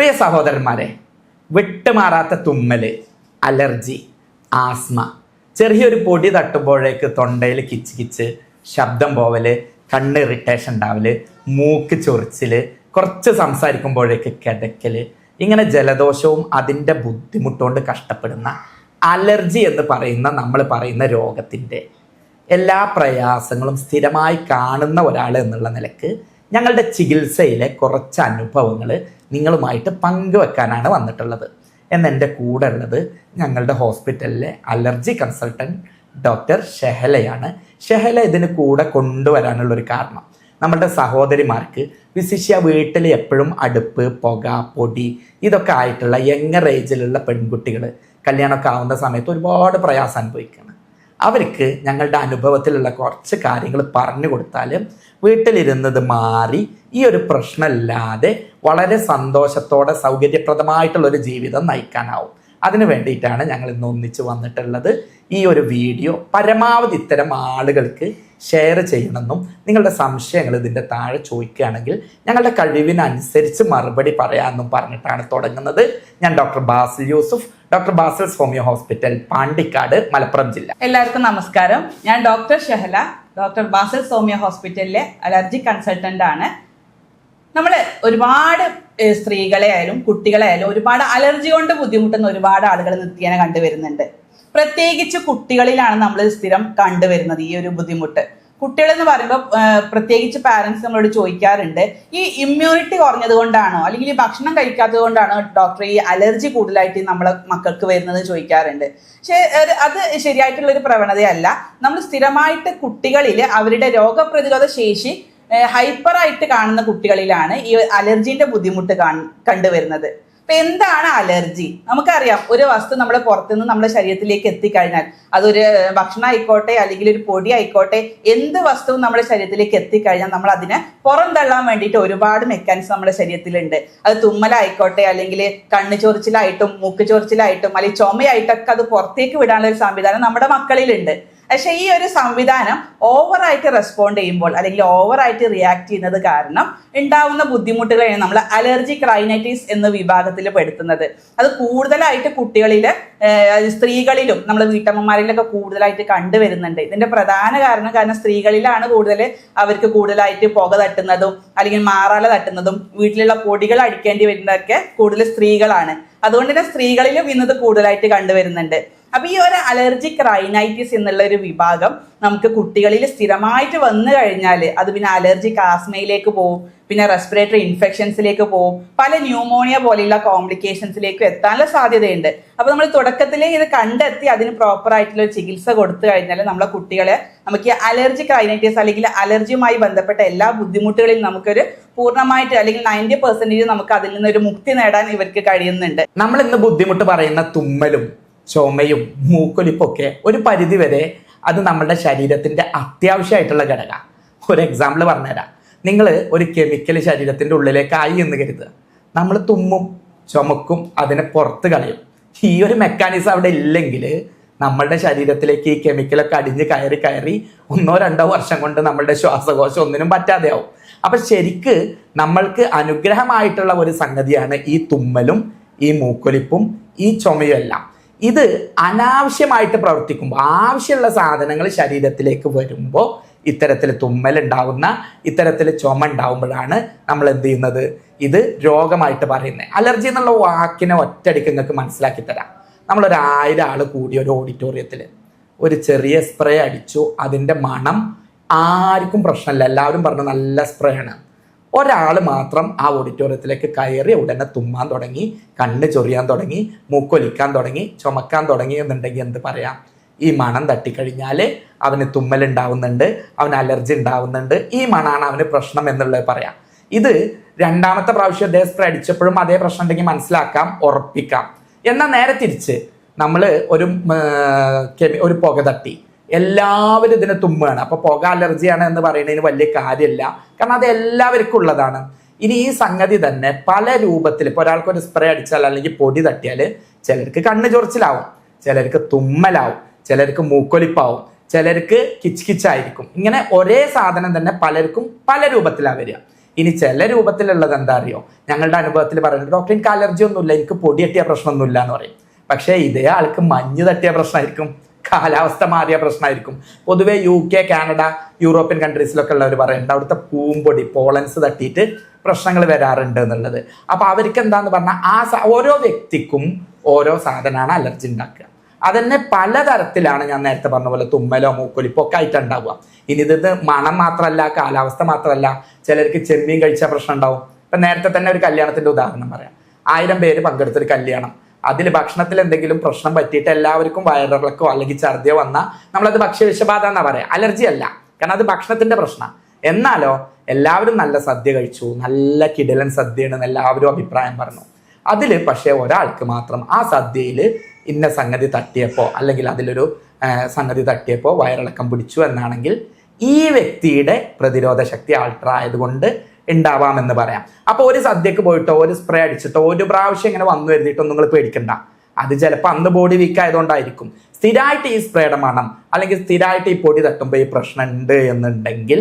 പ്രിയ സഹോദരന്മാരെ വിട്ടുമാറാത്ത തുമ്മൽ അലർജി ആസ്മ ചെറിയൊരു പൊടി തട്ടുമ്പോഴേക്ക് തൊണ്ടയിൽ കിച്ച് കിച്ച് ശബ്ദം പോവൽ കണ്ണ് ഇറിറ്റേഷൻ ഉണ്ടാവൽ മൂക്ക് ചൊറിച്ചിൽ കുറച്ച് സംസാരിക്കുമ്പോഴേക്ക് കിടക്കൽ ഇങ്ങനെ ജലദോഷവും അതിന്റെ ബുദ്ധിമുട്ടുകൊണ്ട് കഷ്ടപ്പെടുന്ന അലർജി എന്ന് പറയുന്ന നമ്മൾ പറയുന്ന രോഗത്തിന്റെ എല്ലാ പ്രയാസങ്ങളും സ്ഥിരമായി കാണുന്ന ഒരാൾ എന്നുള്ള നിലയ്ക്ക് ഞങ്ങളുടെ ചികിത്സയിലെ കുറച്ച് അനുഭവങ്ങൾ നിങ്ങളുമായിട്ട് പങ്കുവെക്കാനാണ് വന്നിട്ടുള്ളത്. എന്നെന്റെ കൂടെ ഉള്ളത് ഞങ്ങളുടെ ഹോസ്പിറ്റലിലെ അലർജി കൺസൾട്ടന്റ് ഡോക്ടർ ഷെഹലയാണ്. ഷെഹല ഇതിന് കൂടെ കൊണ്ടുവരാനുള്ള ഒരു കാരണം. നമ്മളുടെ സഹോദരിമാർക്ക് വിശിഷ്യ വീട്ടിൽ എപ്പോഴും അടുപ്പ് പുക പൊടി ഇതൊക്കെ ആയിട്ടുള്ള യങ്ങർ ഏജിലുള്ള പെൺകുട്ടികൾ കല്യാണമൊക്കെ ആവുന്ന സമയത്ത് ഒരുപാട് പ്രയാസം അനുഭവിക്കുകയാണ്. അവർക്ക് ഞങ്ങളുടെ അനുഭവത്തിലുള്ള കുറച്ച് കാര്യങ്ങൾ പറഞ്ഞു കൊടുത്താൽ വീട്ടിലിരുന്നത് മാറി ഈ ഒരു പ്രശ്നമില്ലാതെ വളരെ സന്തോഷത്തോടെ സൗകര്യപ്രദമായിട്ടുള്ള ഒരു ജീവിതം നയിക്കാനാവും. അതിനു വേണ്ടിയിട്ടാണ് ഞങ്ങൾ ഇന്ന് ഒന്നിച്ച് വന്നിട്ടുള്ളത്. ഈ ഒരു വീഡിയോ പരമാവധി ഇത്തരം ആളുകൾക്ക് ഷെയർ ചെയ്യണമെന്നും നിങ്ങളുടെ സംശയങ്ങൾ ഇതിന്റെ താഴെ ചോദിക്കുകയാണെങ്കിൽ ഞങ്ങളുടെ കഴിവിനനുസരിച്ച് മറുപടി പറയാമെന്നും പറഞ്ഞിട്ടാണ് തുടങ്ങുന്നത്. ഞാൻ doctor Basil Yusuf doctor Basil's homeo hospital Pandikkad Malappuram ജില്ല. എല്ലാവർക്കും നമസ്കാരം. ഞാൻ doctor Shehala doctor Basil homeo ഹോസ്പിറ്റലിലെ അലർജി കൺസൾട്ടന്റ് ആണ്. നമ്മൾ ഒരുപാട് സ്ത്രീകളെ ആയാലും കുട്ടികളെ ആയാലും ഒരുപാട് അലർജി കൊണ്ട് ബുദ്ധിമുട്ടുന്ന ഒരുപാട് ആളുകൾ നിത്യേന കണ്ടുവരുന്നുണ്ട്. പ്രത്യേകിച്ച് കുട്ടികളിലാണ് നമ്മൾ സ്ഥിരം കണ്ടുവരുന്നത് ഈ ഒരു ബുദ്ധിമുട്ട്. കുട്ടികളെന്ന് പറയുമ്പോൾ പ്രത്യേകിച്ച് പാരൻസ് നമ്മളോട് ചോദിക്കാറുണ്ട് ഈ ഇമ്മ്യൂണിറ്റി കുറഞ്ഞത് കൊണ്ടാണോ? അല്ലെങ്കിൽ ഈ ഭക്ഷണം കഴിക്കാത്തത് കൊണ്ടാണോ ഡോക്ടർ ഈ അലർജി കൂടുതലായിട്ട് നമ്മളെ മക്കൾക്ക് വരുന്നത് ചോദിക്കാറുണ്ട്. പക്ഷേ അത് ശരിയായിട്ടുള്ള ഒരു പ്രവണതയല്ല. നമ്മൾ സ്ഥിരമായിട്ട് കുട്ടികളിൽ അവരുടെ രോഗപ്രതിരോധ ശേഷി ഹൈപ്പറായിട്ട് കാണുന്ന കുട്ടികളിലാണ് ഈ അലർജീന്റെ ബുദ്ധിമുട്ട് കാണ് കണ്ടുവരുന്നത്. അപ്പൊ എന്താണ് അലർജി? നമുക്കറിയാം ഒരു വസ്തു നമ്മുടെ പുറത്തുനിന്ന് നമ്മുടെ ശരീരത്തിലേക്ക് എത്തിക്കഴിഞ്ഞാൽ അതൊരു ഭക്ഷണം ആയിക്കോട്ടെ അല്ലെങ്കിൽ ഒരു പൊടി ആയിക്കോട്ടെ എന്ത് വസ്തുവും നമ്മുടെ ശരീരത്തിലേക്ക് എത്തിക്കഴിഞ്ഞാൽ നമ്മൾ അതിനെ പുറന്തള്ളാൻ വേണ്ടിയിട്ട് ഒരുപാട് മെക്കാനിസം നമ്മുടെ ശരീരത്തിലുണ്ട്. അത് തുമ്മലായിക്കോട്ടെ അല്ലെങ്കിൽ കണ്ണ് ചൊറിച്ചിലായിട്ടും മൂക്ക് ചൊറിച്ചിലായിട്ടും അല്ലെങ്കിൽ ചുമയായിട്ടൊക്കെ അത് പുറത്തേക്ക് വിടാനുള്ള ഒരു സംവിധാനം നമ്മുടെ മക്കളിലുണ്ട്. പക്ഷെ ഈ ഒരു സംവിധാനം ഓവറായിട്ട് റെസ്പോണ്ട് ചെയ്യുമ്പോൾ അല്ലെങ്കിൽ ഓവറായിട്ട് റിയാക്ട് ചെയ്യുന്നത് കാരണം ഉണ്ടാവുന്ന ബുദ്ധിമുട്ടുകളെയാണ് നമ്മൾ അലർജി റൈനൈറ്റിസ് എന്ന വിഭാഗത്തിൽ പെടുത്തുന്നത്. അത് കൂടുതലായിട്ട് കുട്ടികളിൽ സ്ത്രീകളിലും നമ്മൾ വീട്ടമ്മമാരിലൊക്കെ കൂടുതലായിട്ട് കണ്ടുവരുന്നുണ്ട്. ഇതിന്റെ പ്രധാന കാരണം കാരണം സ്ത്രീകളിലാണ് കൂടുതൽ അവർക്ക് കൂടുതലായിട്ട് പുക തട്ടുന്നതും അല്ലെങ്കിൽ മാറാല തട്ടുന്നതും വീട്ടിലുള്ള പൊടികൾ അടിക്കേണ്ടി വരുന്നതൊക്കെ കൂടുതൽ സ്ത്രീകളാണ്. അതുകൊണ്ട് തന്നെ സ്ത്രീകളിലും ഇന്നത് കൂടുതലായിട്ട് കണ്ടുവരുന്നുണ്ട്. അപ്പൊ ഈ ഒരു അലർജിക് റൈനൈറ്റിസ് എന്നുള്ള ഒരു വിഭാഗം നമുക്ക് കുട്ടികളിൽ സ്ഥിരമായിട്ട് വന്നു കഴിഞ്ഞാൽ അത് പിന്നെ അലർജിക് ആസ്മയിലേക്ക് പോകും പിന്നെ റെസ്പിറേറ്ററി ഇൻഫെക്ഷൻസിലേക്ക് പോകും പല ന്യൂമോണിയ പോലെയുള്ള കോംപ്ലിക്കേഷൻസിലേക്കും എത്താനുള്ള സാധ്യതയുണ്ട്. അപ്പൊ നമ്മൾ തുടക്കത്തിൽ ഇത് കണ്ടെത്തി അതിന് പ്രോപ്പർ ആയിട്ടുള്ള ചികിത്സ കൊടുത്തു കഴിഞ്ഞാൽ നമ്മളെ കുട്ടികളെ നമുക്ക് അലർജിക് റൈനൈറ്റിസ് അല്ലെങ്കിൽ അലർജിയുമായി ബന്ധപ്പെട്ട എല്ലാ ബുദ്ധിമുട്ടുകളിലും നമുക്കൊരു പൂർണമായിട്ട് അല്ലെങ്കിൽ നയന്റി പെർസെന്റേജ് നമുക്ക് അതിൽ നിന്നൊരു മുക്തി നേടാൻ ഇവർക്ക് കഴിയുന്നുണ്ട്. നമ്മൾ ഇന്ന് ബുദ്ധിമുട്ട് പറയുന്ന തുമ്മലും ചുമയും മൂക്കൊലിപ്പൊക്കെ ഒരു പരിധി വരെ അത് നമ്മളുടെ ശരീരത്തിന്റെ അത്യാവശ്യമായിട്ടുള്ള ഘടകമാണ് ഒരു എക്സാമ്പിൾ പറഞ്ഞുതരാം. നിങ്ങൾ ഒരു കെമിക്കൽ ശരീരത്തിന്റെ ഉള്ളിലേക്കായി എന്ന് കരുതുക. നമ്മൾ തുമ്മും ചുമക്കും അതിനെ പുറത്ത് കളയും. ഈ ഒരു മെക്കാനിസം അവിടെ ഇല്ലെങ്കിൽ നമ്മളുടെ ശരീരത്തിലേക്ക് ഈ കെമിക്കലൊക്കെ അടിഞ്ഞ് കയറി കയറി ഒന്നോ രണ്ടോ വർഷം കൊണ്ട് നമ്മളുടെ ശ്വാസകോശം ഒന്നിനും പറ്റാതെയാവും. അപ്പൊ ശരിക്ക് നമ്മൾക്ക് അനുഗ്രഹമായിട്ടുള്ള ഒരു സംഗതിയാണ് ഈ തുമ്മലും ഈ മൂക്കൊലിപ്പും ഈ ചുമയും എല്ലാം. ഇത് അനാവശ്യമായിട്ട് പ്രവർത്തിക്കുമ്പോൾ ആവശ്യമുള്ള സാധനങ്ങൾ ശരീരത്തിലേക്ക് വരുമ്പോൾ ഇത്തരത്തിൽ തുമ്മൽ ഉണ്ടാവുന്ന ഇത്തരത്തിൽ ചുമ ഉണ്ടാവുമ്പോഴാണ് നമ്മൾ എന്ത് ചെയ്യുന്നത്? ഇത് രോഗമായിട്ട് പറയുന്നത് അലർജി എന്നുള്ള വാക്കിനെ ഒറ്റയടിക്ക് നിങ്ങൾക്ക് മനസ്സിലാക്കി തരാം. നമ്മളൊരു ആയിരം ആൾ കൂടി ഒരു ഓഡിറ്റോറിയത്തിൽ ഒരു ചെറിയ സ്പ്രേ അടിച്ചു അതിന്റെ മണം ആർക്കും പ്രശ്നമില്ല. എല്ലാവരും പറഞ്ഞു നല്ല സ്പ്രേ ആണ്. ഒരാൾ മാത്രം ആ ഓഡിറ്റോറിയത്തിലേക്ക് കയറി ഉടനെ തുമ്മാൻ തുടങ്ങി കണ്ണ് ചൊറിയാൻ തുടങ്ങി മൂക്കൊലിക്കാൻ തുടങ്ങി ചുമക്കാൻ തുടങ്ങി എന്നുണ്ടെങ്കിൽ എന്ത് പറയാം? ഈ മണം തട്ടിക്കഴിഞ്ഞാൽ അവന് തുമ്മൽ ഉണ്ടാവുന്നുണ്ട് അവന് അലർജി ഉണ്ടാവുന്നുണ്ട് ഈ മണാണ് അവന് പ്രശ്നം എന്നുള്ളത് പറയാം. ഇത് രണ്ടാമത്തെ പ്രാവശ്യം അദ്ദേഹം സ്പ്രേ അടിച്ചപ്പോഴും അതേ പ്രശ്നം ഉണ്ടെങ്കിൽ മനസ്സിലാക്കാം ഉറപ്പിക്കാം. എന്നാൽ നേരെ തിരിച്ച് നമ്മൾ ഒരു ഒരു പുക തട്ടി. എല്ലാവരും ഇതിനെ തുമ്മുകയാണ്. അപ്പൊ പുക അലർജിയാണ് എന്ന് പറയുന്നതിന് വലിയ കാര്യമില്ല. കാരണം അത് എല്ലാവർക്കും ഉള്ളതാണ്. ഇനി ഈ സംഗതി തന്നെ പല രൂപത്തിൽ ഇപ്പൊ ഒരാൾക്ക് ഒരു സ്പ്രേ അടിച്ചാൽ അല്ലെങ്കിൽ പൊടി തട്ടിയാൽ ചിലർക്ക് കണ്ണ് ചൊറിച്ചിലാവും ചിലർക്ക് തുമ്മലാവും ചിലർക്ക് മൂക്കൊലിപ്പാവും ചിലർക്ക് കിച്ച് കിച്ചായിരിക്കും. ഇങ്ങനെ ഒരേ സാധനം തന്നെ പലർക്കും പല രൂപത്തിലാണ് വരിക. ഇനി ചില രൂപത്തിലുള്ളത് എന്താ അറിയോ? ഞങ്ങളുടെ അനുഭവത്തിൽ പറയുന്നത് ഡോക്ടർ എനിക്ക് അലർജി ഒന്നുമില്ല എനിക്ക് പൊടി തട്ടിയ പ്രശ്നമൊന്നുമില്ല എന്ന് പറയും. പക്ഷേ ഇതേ ആൾക്ക് മഞ്ഞ് തട്ടിയ പ്രശ്നമായിരിക്കും. കാലാവസ്ഥ മാറിയ പ്രശ്നമായിരിക്കും. പൊതുവേ യു കെ കാനഡ യൂറോപ്യൻ കൺട്രീസിലൊക്കെ ഉള്ളവർ പറയുന്നുണ്ട് അവിടുത്തെ പൂമ്പൊടി പോളൻസ് തട്ടിയിട്ട് പ്രശ്നങ്ങൾ വരാറുണ്ട് എന്നുള്ളത്. അപ്പോൾ അവർക്ക് എന്താന്ന് പറഞ്ഞാൽ ആ ഓരോ വ്യക്തിക്കും ഓരോ സാധനമാണ് അലർജി ഉണ്ടാക്കുക അതന്നെ പലതരത്തിലാണ് ഞാൻ നേരത്തെ പറഞ്ഞ പോലെ തുമ്മലോ മൂക്കൊലിപ്പോ ഒക്കെ ആയിട്ട് ഉണ്ടാവുക ഇനി ഇത് മണം മാത്രമല്ല കാലാവസ്ഥ മാത്രമല്ല ചിലർക്ക് ചെമ്മീൻ കഴിച്ച പ്രശ്നം ഉണ്ടാവും ഇപ്പം നേരത്തെ തന്നെ ഒരു കല്യാണത്തിന്റെ ഉദാഹരണം പറയാം. ആയിരം പേര് പങ്കെടുത്തൊരു കല്യാണം. അതിൽ ഭക്ഷണത്തിൽ എന്തെങ്കിലും പ്രശ്നം പറ്റിയിട്ട് എല്ലാവർക്കും വയറിളക്കോ അല്ലെങ്കിൽ ഛർദിയോ വന്നാൽ നമ്മളത് ഭക്ഷ്യ വിഷബാധ എന്നാ പറയാം. അലർജി അല്ല. കാരണം അത് ഭക്ഷണത്തിന്റെ പ്രശ്നം. എന്നാലോ എല്ലാവരും നല്ല സദ്യ കഴിച്ചു. നല്ല കിടലൻ സദ്യയാണെന്ന് എല്ലാവരും അഭിപ്രായം പറഞ്ഞു. അതിൽ പക്ഷേ ഒരാൾക്ക് മാത്രം ആ സദ്യയിൽ ഇന്ന സംഗതി തട്ടിയപ്പോൾ അല്ലെങ്കിൽ അതിലൊരു സംഗതി തട്ടിയപ്പോൾ വയറിളക്കം പിടിച്ചു എന്നാണെങ്കിൽ ഈ വ്യക്തിയുടെ പ്രതിരോധ ശക്തി ആൾട്ര ആയതുകൊണ്ട് ഉണ്ടാവാമെന്ന് പറയാം. അപ്പോൾ ഒരു സദ്യക്ക് പോയിട്ടോ ഒരു സ്പ്രേ അടിച്ചിട്ടോ ഒരു പ്രാവശ്യം ഇങ്ങനെ വന്നു വരുന്നിട്ടോ നിങ്ങൾ പേടിക്കണ്ട. അത് ചിലപ്പോൾ അന്ന് ബോഡി വീക്ക് ആയതുകൊണ്ടായിരിക്കും. സ്ഥിരമായിട്ട് ഈ സ്പ്രേയുടെ മണം അല്ലെങ്കിൽ സ്ഥിരമായിട്ട് ഈ പൊടി തട്ടുമ്പോൾ ഈ പ്രശ്നം ഉണ്ട് എന്നുണ്ടെങ്കിൽ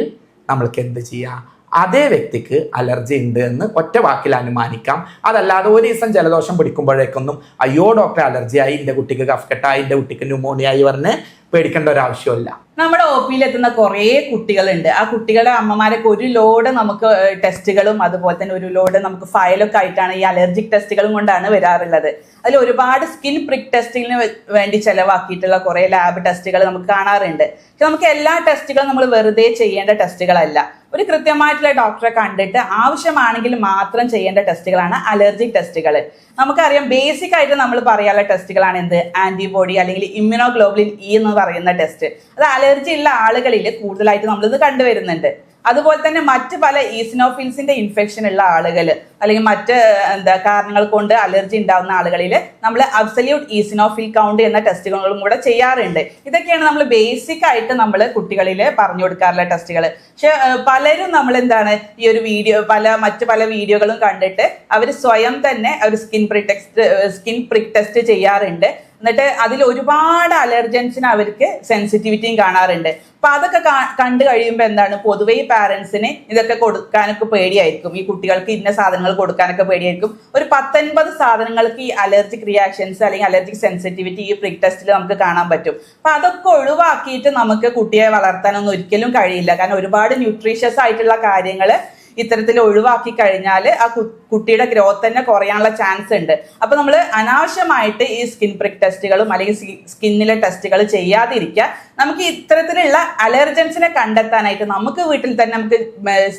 നമ്മൾക്ക് എന്ത് ചെയ്യാം? അതേ വ്യക്തിക്ക് അലർജി ഉണ്ട് എന്ന് ഒറ്റ വാക്കിൽ അനുമാനിക്കാം. അതല്ലാതെ ഒരു ദിവസം ജലദോഷം പിടിക്കുമ്പോഴേക്കൊന്നും അയ്യോ ഡോക്ടർ അലർജി ആയി എന്റെ കുട്ടിക്ക് കഫ്കെട്ടായി എന്റെ കുട്ടിക്ക് ന്യൂമോണിയ ആയി പറഞ്ഞ് പേടിക്കേണ്ട ഒരു ആവശ്യമില്ല നമ്മുടെ ഒ പിയിൽ എത്തുന്ന കുറേ കുട്ടികളുണ്ട്. ആ കുട്ടികളുടെ അമ്മമാരൊക്കെ ഒരു ലോഡ് നമുക്ക് ടെസ്റ്റുകളും അതുപോലെ തന്നെ ഒരു ലോഡ് നമുക്ക് ഫയലൊക്കെ ആയിട്ടാണ് ഈ അലർജിക് ടെസ്റ്റുകളും കൊണ്ടാണ് വരാറുള്ളത്. അതിൽ ഒരുപാട് സ്കിൻ പ്രിക് ടെസ്റ്റിന് വേണ്ടി ചെലവാക്കിയിട്ടുള്ള കുറേ ലാബ് ടെസ്റ്റുകൾ നമുക്ക് കാണാറുണ്ട്. നമുക്ക് എല്ലാ ടെസ്റ്റുകളും നമ്മൾ വെറുതെ ചെയ്യേണ്ട ടെസ്റ്റുകളല്ല ഒരു കൃത്യമായിട്ടുള്ള ഡോക്ടറെ കണ്ടിട്ട് ആവശ്യമാണെങ്കിൽ മാത്രം ചെയ്യേണ്ട ടെസ്റ്റുകളാണ് അലർജിക് ടെസ്റ്റുകൾ. നമുക്കറിയാം ബേസിക് ആയിട്ട് നമ്മൾ പറയാനുള്ള ടെസ്റ്റുകളാണ് എന്ത്? ആന്റിബോഡി അല്ലെങ്കിൽ ഇമ്മ്യൂണോഗ്ലോബുലിൻ ഇ എന്ന് പറയുന്ന ടെസ്റ്റ് അത് അലർജി ഉള്ള ആളുകളിൽ കൂടുതലായിട്ട് നമ്മളിത് കണ്ടുവരുന്നുണ്ട്. അതുപോലെ തന്നെ മറ്റ് പല ഈസിനോഫിൽസിന്റെ ഇൻഫെക്ഷൻ ഉള്ള ആളുകൾ അല്ലെങ്കിൽ മറ്റ് എന്താ കാരണങ്ങൾ കൊണ്ട് അലർജി ഉണ്ടാകുന്ന ആളുകളിൽ നമ്മൾ അബ്സല്യൂട്ട് ഈസിനോഫിൽ കൗണ്ട് എന്ന ടെസ്റ്റുകളും കൂടെ ചെയ്യാറുണ്ട്. ഇതൊക്കെയാണ് നമ്മൾ ബേസിക് ആയിട്ട് നമ്മൾ കുട്ടികളിൽ പറഞ്ഞു കൊടുക്കാറുള്ള ടെസ്റ്റുകൾ പക്ഷെ പലരും നമ്മൾ എന്താണ് ഈ ഒരു വീഡിയോ പല മറ്റ് പല വീഡിയോകളും കണ്ടിട്ട് അവർ സ്വയം തന്നെ ഒരു skin prick test skin prick test ചെയ്യാറുണ്ട്. എന്നിട്ട് അതിൽ ഒരുപാട് അലർജൻസിന് അവർക്ക് സെൻസിറ്റിവിറ്റിയും കാണാറുണ്ട്. അപ്പൊ അതൊക്കെ കണ്ടു കഴിയുമ്പോൾ എന്താണ്? പൊതുവെ ഈ പാരന്റ്സിന് ഇതൊക്കെ കൊടുക്കാനൊക്കെ പേടിയായിരിക്കും. ഈ കുട്ടികൾക്ക് ഇന്ന സാധനങ്ങൾ കൊടുക്കാനൊക്കെ പേടിയായിരിക്കും. ഒരു പത്തൊൻപത് സാധനങ്ങൾക്ക് ഈ അലർജിക് റിയാക്ഷൻസ് അല്ലെങ്കിൽ അലർജിക് സെൻസിറ്റിവിറ്റി ഈ പ്രിക് ടെസ്റ്റിൽ നമുക്ക് കാണാൻ പറ്റും. അപ്പൊ അതൊക്കെ ഒഴിവാക്കിയിട്ട് നമുക്ക് കുട്ടിയെ വളർത്താനൊന്നും ഒരിക്കലും കഴിയില്ല. കാരണം ഒരുപാട് ന്യൂട്രീഷ്യസ് ആയിട്ടുള്ള കാര്യങ്ങൾ ഇത്തരത്തിൽ ഒഴിവാക്കി കഴിഞ്ഞാൽ ആ കുട്ടിയുടെ ഗ്രോത്ത് തന്നെ കുറയാനുള്ള ചാൻസ് ഉണ്ട്. അപ്പൊ നമ്മൾ അനാവശ്യമായിട്ട് ഈ സ്കിൻ പ്രിക് ടെസ്റ്റുകളും അല്ലെങ്കിൽ സ്കിന്നിലെ ടെസ്റ്റുകൾ ചെയ്യാതിരിക്കുക. നമുക്ക് ഇത്തരത്തിലുള്ള അലർജൻസിനെ കണ്ടെത്താനായിട്ട് നമുക്ക് വീട്ടിൽ തന്നെ നമുക്ക്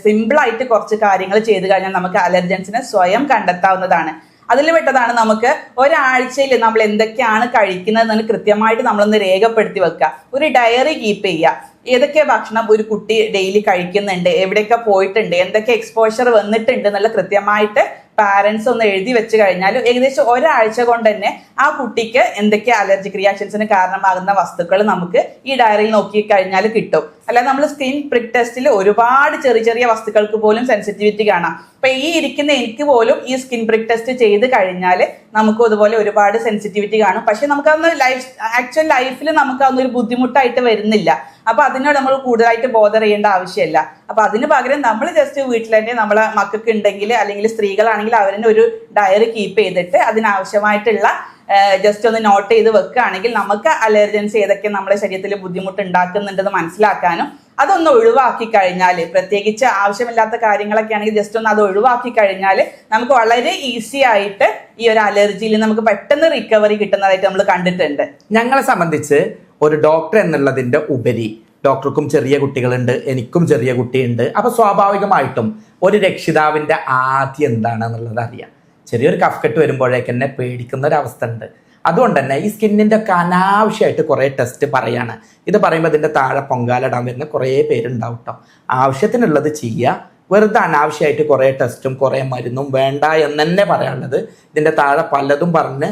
സിമ്പിൾ ആയിട്ട് കുറച്ച് കാര്യങ്ങൾ ചെയ്തു കഴിഞ്ഞാൽ നമുക്ക് അലർജൻസിനെ സ്വയം കണ്ടെത്താവുന്നതാണ്. അതിൽ പെട്ടതാണ് നമുക്ക് ഒരാഴ്ചയിൽ നമ്മൾ എന്തൊക്കെയാണ് കഴിക്കുന്നത് എന്ന് കൃത്യമായിട്ട് നമ്മളൊന്ന് രേഖപ്പെടുത്തി വെക്കുക. ഒരു ഡയറി കീപ്പ് ചെയ്യുക. ഏതൊക്കെ ഭക്ഷണം ഒരു കുട്ടി ഡെയിലി കഴിക്കുന്നുണ്ട് എവിടെയൊക്കെ പോയിട്ടുണ്ട് എന്തൊക്കെ എക്സ്പോഷർ വന്നിട്ടുണ്ട് എന്നുള്ള കൃത്യമായിട്ട് പാരൻസ് ഒന്ന് എഴുതി വെച്ച് കഴിഞ്ഞാൽ ഏകദേശം ഒരാഴ്ച കൊണ്ട് തന്നെ ആ കുട്ടിക്ക് എന്തൊക്കെ അലർജിക് റിയാക്ഷൻസിന് കാരണമാകുന്ന വസ്തുക്കൾ നമുക്ക് ഈ ഡയറിയിൽ നോക്കി കഴിഞ്ഞാൽ കിട്ടും. അല്ലാതെ നമ്മൾ സ്കിൻ പ്രിക് ടെസ്റ്റിൽ ഒരുപാട് ചെറിയ ചെറിയ വസ്തുക്കൾക്ക് പോലും സെൻസിറ്റിവിറ്റി കാണാം. അപ്പൊ ഈ ഇരിക്കുന്ന എനിക്ക് പോലും ഈ സ്കിൻ പ്രിക് ടെസ്റ്റ് ചെയ്ത് കഴിഞ്ഞാൽ നമുക്കും അതുപോലെ ഒരുപാട് സെൻസിറ്റിവിറ്റി കാണും. പക്ഷെ നമുക്കതൊന്ന് ലൈഫ് ആക്ച്വൽ ലൈഫിൽ നമുക്ക് അതൊന്നും ഒരു ബുദ്ധിമുട്ടായിട്ട് വരുന്നില്ല. അപ്പൊ അതിനോട് നമ്മൾ കൂടുതലായിട്ട് ബോധർ ചെയ്യേണ്ട ആവശ്യമില്ല. അപ്പൊ അതിന് പകരം നമ്മൾ ജസ്റ്റ് വീട്ടിൽ തന്നെ നമ്മളെ മക്കൾക്ക് ഉണ്ടെങ്കിൽ അല്ലെങ്കിൽ സ്ത്രീകളാണെങ്കിൽ അവരെ ഒരു ഡയറി കീപ്പ് ചെയ്തിട്ട് അതിനാവശ്യമായിട്ടുള്ള ജസ്റ്റ് ഒന്ന് നോട്ട് ചെയ്ത് വെക്കുകയാണെങ്കിൽ നമുക്ക് അലർജൻസ് ഏതൊക്കെ നമ്മുടെ ശരീരത്തിൽ ബുദ്ധിമുട്ട് ഉണ്ടാക്കുന്നുണ്ടെന്ന് മനസ്സിലാക്കാനും അതൊന്ന് ഒഴിവാക്കി കഴിഞ്ഞാൽ പ്രത്യേകിച്ച് ആവശ്യമില്ലാത്ത കാര്യങ്ങളൊക്കെ ആണെങ്കിൽ ജസ്റ്റ് ഒന്ന് അത് ഒഴിവാക്കി കഴിഞ്ഞാൽ നമുക്ക് വളരെ ഈസി ആയിട്ട് ഈ ഒരു അലർജിയിൽ നമുക്ക് പെട്ടെന്ന് റിക്കവറി കിട്ടുന്നതായിട്ട് നമ്മൾ കണ്ടിട്ടുണ്ട്. ഞങ്ങളെ സംബന്ധിച്ച് ഒരു ഡോക്ടർ എന്നുള്ളതിന്റെ ഉപരി ഡോക്ടർക്കും ചെറിയ കുട്ടികളുണ്ട് എനിക്കും ചെറിയ കുട്ടിയുണ്ട്. അപ്പോൾ സ്വാഭാവികമായിട്ടും ഒരു രക്ഷിതാവിന്റെ ആദ്യം എന്താണെന്നുള്ളത് അറിയാം. ചെറിയൊരു കഫ്കെട്ട് വരുമ്പോഴേക്ക് തന്നെ പേടിക്കുന്ന ഒരു അവസ്ഥ ഉണ്ട് അതുകൊണ്ട് തന്നെ ഈ സ്കിന്നിന്റെ ഒക്കെ അനാവശ്യമായിട്ട് കുറേ ടെസ്റ്റ് പറയാണ്. ഇത് പറയുമ്പോൾ ഇതിന്റെ താഴെ പൊങ്കാലിടാൻ വരുന്ന കുറേ പേരുണ്ടാവും കേട്ടോ ആവശ്യത്തിനുള്ളത് ചെയ്യുക വെറുതെ അനാവശ്യമായിട്ട് കുറേ ടെസ്റ്റും കുറേ മരുന്നും വേണ്ട എന്ന് തന്നെ പറയാനുള്ളത്. ഇതിന്റെ താഴെ പലതും പറഞ്ഞ്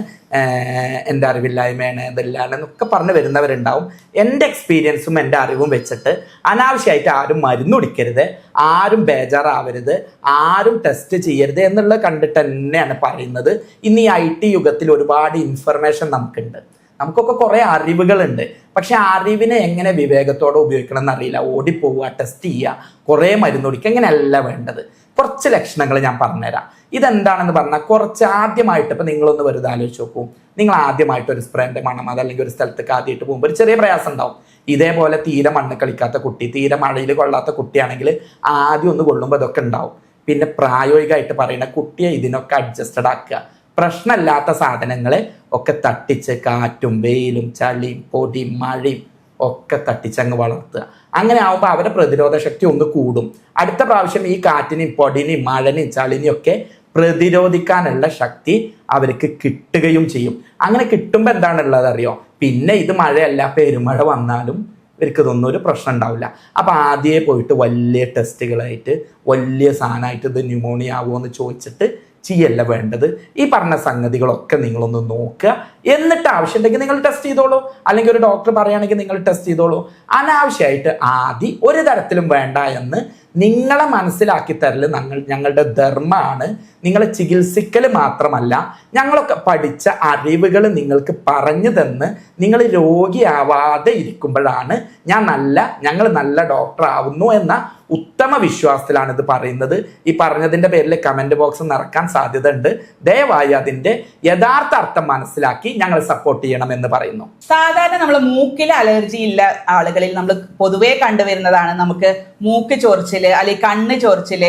എന്റെ അറിവില്ലായ്മയാണ് ഇതെല്ലാം എന്നൊക്കെ പറഞ്ഞ് വരുന്നവരുണ്ടാവും. എന്റെ എക്സ്പീരിയൻസും എന്റെ അറിവും വെച്ചിട്ട് അനാവശ്യമായിട്ട് ആരും മരുന്ന് കുടിക്കരുത് ആരും ബേജാറാവരുത് ആരും ടെസ്റ്റ് ചെയ്യരുത് എന്നുള്ളത് കണ്ടിട്ട് തന്നെയാണ് പറയുന്നത്. ഇന്ന് ഈ ഐ ടി യുഗത്തിൽ ഒരുപാട് ഇൻഫർമേഷൻ നമുക്കുണ്ട്. നമുക്കൊക്കെ കുറേ അറിവുകളുണ്ട്. പക്ഷെ അറിവിനെ എങ്ങനെ വിവേകത്തോടെ ഉപയോഗിക്കണം എന്നറിയില്ല ഓടിപ്പോവുക ടെസ്റ്റ് ചെയ്യുക കുറേ മരുന്ന് കുടിക്കുക അങ്ങനെയല്ല വേണ്ടത്. കുറച്ച് ലക്ഷണങ്ങൾ ഞാൻ പറഞ്ഞുതരാം. ഇതെന്താണെന്ന് പറഞ്ഞാൽ കുറച്ച് ആദ്യമായിട്ട് ഇപ്പൊ നിങ്ങളൊന്ന് വെറുതെ ആലോചിച്ച് നോക്കൂ. നിങ്ങൾ ആദ്യമായിട്ട് ഒരു സ്പ്രേന്റെ മണം അതല്ലെങ്കിൽ ഒരു സ്ഥലത്തേക്ക് ആദ്യമായിട്ട് പോകുമ്പോൾ ഒരു ചെറിയ പ്രയാസം ഉണ്ടാവും. ഇതേപോലെ തീരെ മണ്ണ് കളിക്കാത്ത കുട്ടി തീരെ മഴയിൽ കൊള്ളാത്ത കുട്ടിയാണെങ്കിൽ ആദ്യം ഒന്ന് കൊള്ളുമ്പോൾ അതൊക്കെ ഉണ്ടാവും. പിന്നെ പ്രായോഗികമായിട്ട് പറയുന്ന കുട്ടിയെ ഇതിനൊക്കെ അഡ്ജസ്റ്റഡ് ആക്കുക. പ്രശ്നമില്ലാത്ത സാധനങ്ങൾ ഒക്കെ തട്ടിച്ച് കാറ്റും വെയിലും ചളിയും പൊടിയും മഴയും ഒക്കെ തട്ടിച്ചങ്ങ് വളർത്തുക. അങ്ങനെ ആവുമ്പോൾ അവരുടെ പ്രതിരോധ ശക്തി ഒന്ന് കൂടും. അടുത്ത പ്രാവശ്യം ഈ കാറ്റിനെയും പൊടിനെയും മഴനെയും ചളിനെയും ഒക്കെ പ്രതിരോധിക്കാനുള്ള ശക്തി അവർക്ക് കിട്ടുകയും ചെയ്യും. അങ്ങനെ കിട്ടുമ്പോൾ എന്താണുള്ളത് അറിയോ പിന്നെ ഇത് മഴയല്ല പെരുമഴ വന്നാലും ഇവർക്ക് ഇതൊന്നും ഒരു പ്രശ്നം ഉണ്ടാവില്ല. അപ്പം ആദ്യമേ പോയിട്ട് വലിയ ടെസ്റ്റുകളായിട്ട് വലിയ സാധനമായിട്ട് ഇത് ന്യൂമോണിയ ആവുമോ എന്ന് ചോദിച്ചിട്ട് ചെയ്യല്ല വേണ്ടത്. ഈ പറഞ്ഞ സംഗതികളൊക്കെ നിങ്ങളൊന്ന് നോക്കുക. എന്നിട്ട് ആവശ്യമുണ്ടെങ്കിൽ നിങ്ങൾ ടെസ്റ്റ് ചെയ്തോളൂ. അല്ലെങ്കിൽ ഒരു ഡോക്ടർ പറയുകയാണെങ്കിൽ നിങ്ങൾ ടെസ്റ്റ് ചെയ്തോളൂ. അനാവശ്യമായിട്ട് ആദ്യം ഒരു തരത്തിലും വേണ്ട എന്ന് നിങ്ങളെ മനസ്സിലാക്കി തരൽ ഞങ്ങൾ ഞങ്ങളുടെ ധർമ്മമാണ് നിങ്ങളെ ചികിത്സിക്കൽ മാത്രമല്ല ഞങ്ങളൊക്കെ പഠിച്ച അറിവുകൾ നിങ്ങൾക്ക് പറഞ്ഞു തന്ന് നിങ്ങൾ രോഗിയാവാതെ ഇരിക്കുമ്പോഴാണ് ഞാൻ നല്ല ഞങ്ങൾ നല്ല ഡോക്ടർ ആവുന്നു എന്ന ഉത്തമ വിശ്വാസത്തിലാണ് ഇത് പറയുന്നത്. ഈ പറഞ്ഞതിന്റെ പേരിൽ കമന്റ് ബോക്സ് നിറക്കാൻ സാധ്യത ഉണ്ട് ദയവായി അതിന്റെ യഥാർത്ഥ അർത്ഥം മനസ്സിലാക്കി ഞങ്ങൾ സപ്പോർട്ട് ചെയ്യണം എന്ന് പറയുന്നു. സാധാരണ നമ്മൾ മൂക്കിൽ അലർജി ഇല്ല ആളുകളിൽ നമ്മൾ പൊതുവേ കണ്ടുവരുന്നതാണ് നമുക്ക് മൂക്ക് ചൊറിച്ചിൽ അല്ലെങ്കിൽ കണ്ണ് ചൊറിച്ചിൽ